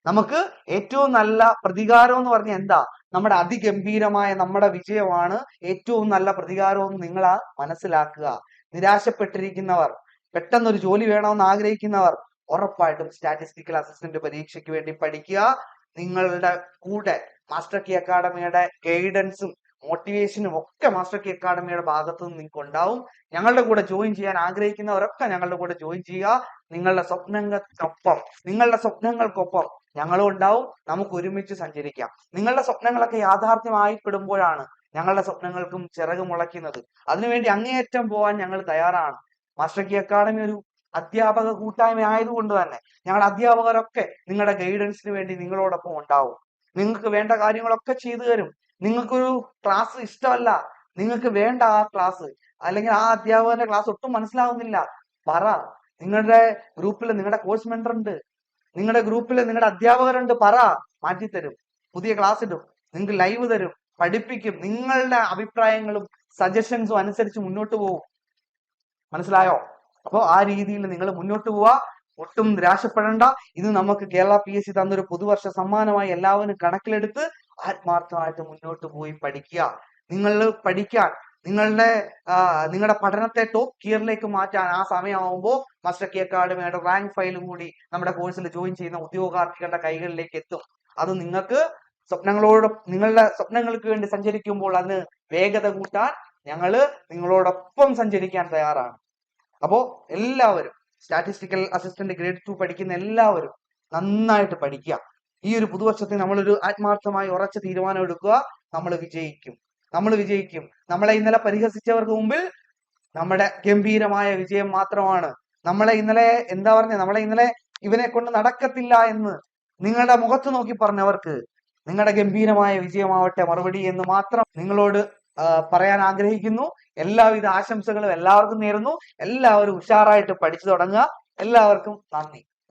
നമുക്ക് ഏറ്റവും നല്ല പ്രതികാരം എന്ന് പറഞ്ഞാൽ എന്താ? നമ്മുടെ അതിഗംഭീരമായ നമ്മുടെ വിജയമാണ് ഏറ്റവും നല്ല പ്രതികാരം എന്ന് നിങ്ങൾ മനസ്സിലാക്കുക. നിരാശപ്പെട്ടിരിക്കുന്നവർ പെട്ടെന്നൊരു ജോലി വേണമെന്ന് ആഗ്രഹിക്കുന്നവർ ഉറപ്പായിട്ടും സ്റ്റാറ്റിസ്റ്റിക്കൽ അസിസ്റ്റന്റ് പരീക്ഷയ്ക്ക് വേണ്ടി പഠിക്കുക. നിങ്ങളുടെ കൂടെ മാസ്റ്റർ കി അക്കാഡമിയുടെ ഗൈഡൻസും മോട്ടിവേഷനും ഒക്കെ മാസ്റ്റർ കി അക്കാഡമിയുടെ ഭാഗത്തു നിന്ന് നിങ്ങൾക്ക് ഉണ്ടാവും. ഞങ്ങളുടെ കൂടെ ജോയിൻ ചെയ്യാൻ ആഗ്രഹിക്കുന്നവരൊക്കെ ഞങ്ങളുടെ കൂടെ ജോയിൻ ചെയ്യുക. നിങ്ങളുടെ സ്വപ്നങ്ങൾക്കൊപ്പം നിങ്ങളുടെ സ്വപ്നങ്ങൾക്കൊപ്പം ഞങ്ങളും ഉണ്ടാവും. നമുക്ക് ഒരുമിച്ച് സഞ്ചരിക്കാം. നിങ്ങളുടെ സ്വപ്നങ്ങളൊക്കെ യാഥാർത്ഥ്യമായിപ്പെടുമ്പോഴാണ് ഞങ്ങളുടെ സ്വപ്നങ്ങൾക്കും ചിറക് മുളയ്ക്കുന്നത്. അതിനുവേണ്ടി അങ്ങേയറ്റം പോവാൻ ഞങ്ങൾ തയ്യാറാണ്. മാസ്റ്റർ കി അക്കാഡമി ഒരു അധ്യാപക കൂട്ടായ്മ ആയതുകൊണ്ട് തന്നെ ഞങ്ങളുടെ അധ്യാപകരൊക്കെ നിങ്ങളുടെ ഗൈഡൻസിന് വേണ്ടി നിങ്ങളോടൊപ്പം ഉണ്ടാവും. നിങ്ങൾക്ക് വേണ്ട കാര്യങ്ങളൊക്കെ ചെയ്തു തരും. നിങ്ങൾക്കൊരു ക്ലാസ് ഇഷ്ടമല്ല. നിങ്ങൾക്ക് വേണ്ട ആ ക്ലാസ് അല്ലെങ്കിൽ ആ അധ്യാപകന്റെ ക്ലാസ് ഒട്ടും മനസ്സിലാവുന്നില്ല. പറ. നിങ്ങളുടെ ഗ്രൂപ്പിൽ നിങ്ങളുടെ കോഴ്സ് മെന്റർ ഉണ്ട്. നിങ്ങളുടെ ഗ്രൂപ്പിൽ നിങ്ങളുടെ അധ്യാപകരുണ്ട്. പറ. മാറ്റിത്തരും. പുതിയ ക്ലാസ് ഇടും. നിങ്ങൾക്ക് ലൈവ് തരും. പഠിപ്പിക്കും. നിങ്ങളുടെ അഭിപ്രായങ്ങളും സജഷൻസും അനുസരിച്ച് മുന്നോട്ട് പോകും മനസ്സിലായോ? അപ്പോ ആ രീതിയിൽ നിങ്ങൾ മുന്നോട്ട് പോവാ. ഒട്ടും നിരാശപ്പെടണ്ട. ഇത് നമുക്ക് കേരള പി എസ് സി തന്നൊരു പുതുവർഷ സമ്മാനമായി എല്ലാവരും കണക്കിലെടുത്ത് ആത്മാർത്ഥമായിട്ട് മുന്നോട്ട് പോയി പഠിക്കുക. നിങ്ങൾ പഠിക്കാൻ നിങ്ങളുടെ നിങ്ങളുടെ പഠനത്തെ ടോപ്പ് ഗിയറിലേക്ക് മാറ്റാൻ ആ സമയമാകുമ്പോൾ മാസ്റ്റർ കി അക്കാഡമിയുടെ റാങ്ക് ഫയലും കൂടി നമ്മുടെ കോഴ്സിൽ ജോയിൻ ചെയ്യുന്ന ഉദ്യോഗാർത്ഥികളുടെ കൈകളിലേക്ക് എത്തും. അത് നിങ്ങൾക്ക് സ്വപ്നങ്ങളോട് നിങ്ങളുടെ സ്വപ്നങ്ങൾക്ക് വേണ്ടി സഞ്ചരിക്കുമ്പോൾ അതിന് വേഗത കൂട്ടാൻ ഞങ്ങൾ നിങ്ങളോടൊപ്പം സഞ്ചരിക്കാൻ തയ്യാറാണ്. അപ്പോ എല്ലാവരും സ്റ്റാറ്റിസ്റ്റിക്കൽ അസിസ്റ്റന്റ് ഗ്രേഡ് ടു പഠിക്കുന്ന എല്ലാവരും നന്നായിട്ട് പഠിക്കുക ഈ ഒരു പുതുവർഷത്തിൽ നമ്മളൊരു ആത്മാർത്ഥമായി ഉറച്ച തീരുമാനം എടുക്കുക നമ്മൾ വിജയിക്കും. നമ്മൾ വിജയിക്കും. നമ്മളെ ഇന്നലെ പരിഹസിച്ചവർക്ക് മുമ്പിൽ നമ്മുടെ ഗംഭീരമായ വിജയം മാത്രമാണ്. നമ്മളെ ഇന്നലെ എന്താ പറഞ്ഞ? നമ്മളെ ഇന്നലെ ഇവനെ കൊണ്ട് നടക്കത്തില്ല എന്ന് നിങ്ങളുടെ മുഖത്ത് നോക്കി പറഞ്ഞവർക്ക് നിങ്ങളുടെ ഗംഭീരമായ വിജയമാവട്ടെ മറുപടി എന്ന് മാത്രം നിങ്ങളോട് പറയാൻ ആഗ്രഹിക്കുന്നു. എല്ലാവിധ ആശംസകളും എല്ലാവർക്കും നേരുന്നു. എല്ലാവരും ഉഷാറായിട്ട് പഠിച്ചു തുടങ്ങുക. എല്ലാവർക്കും നന്ദി.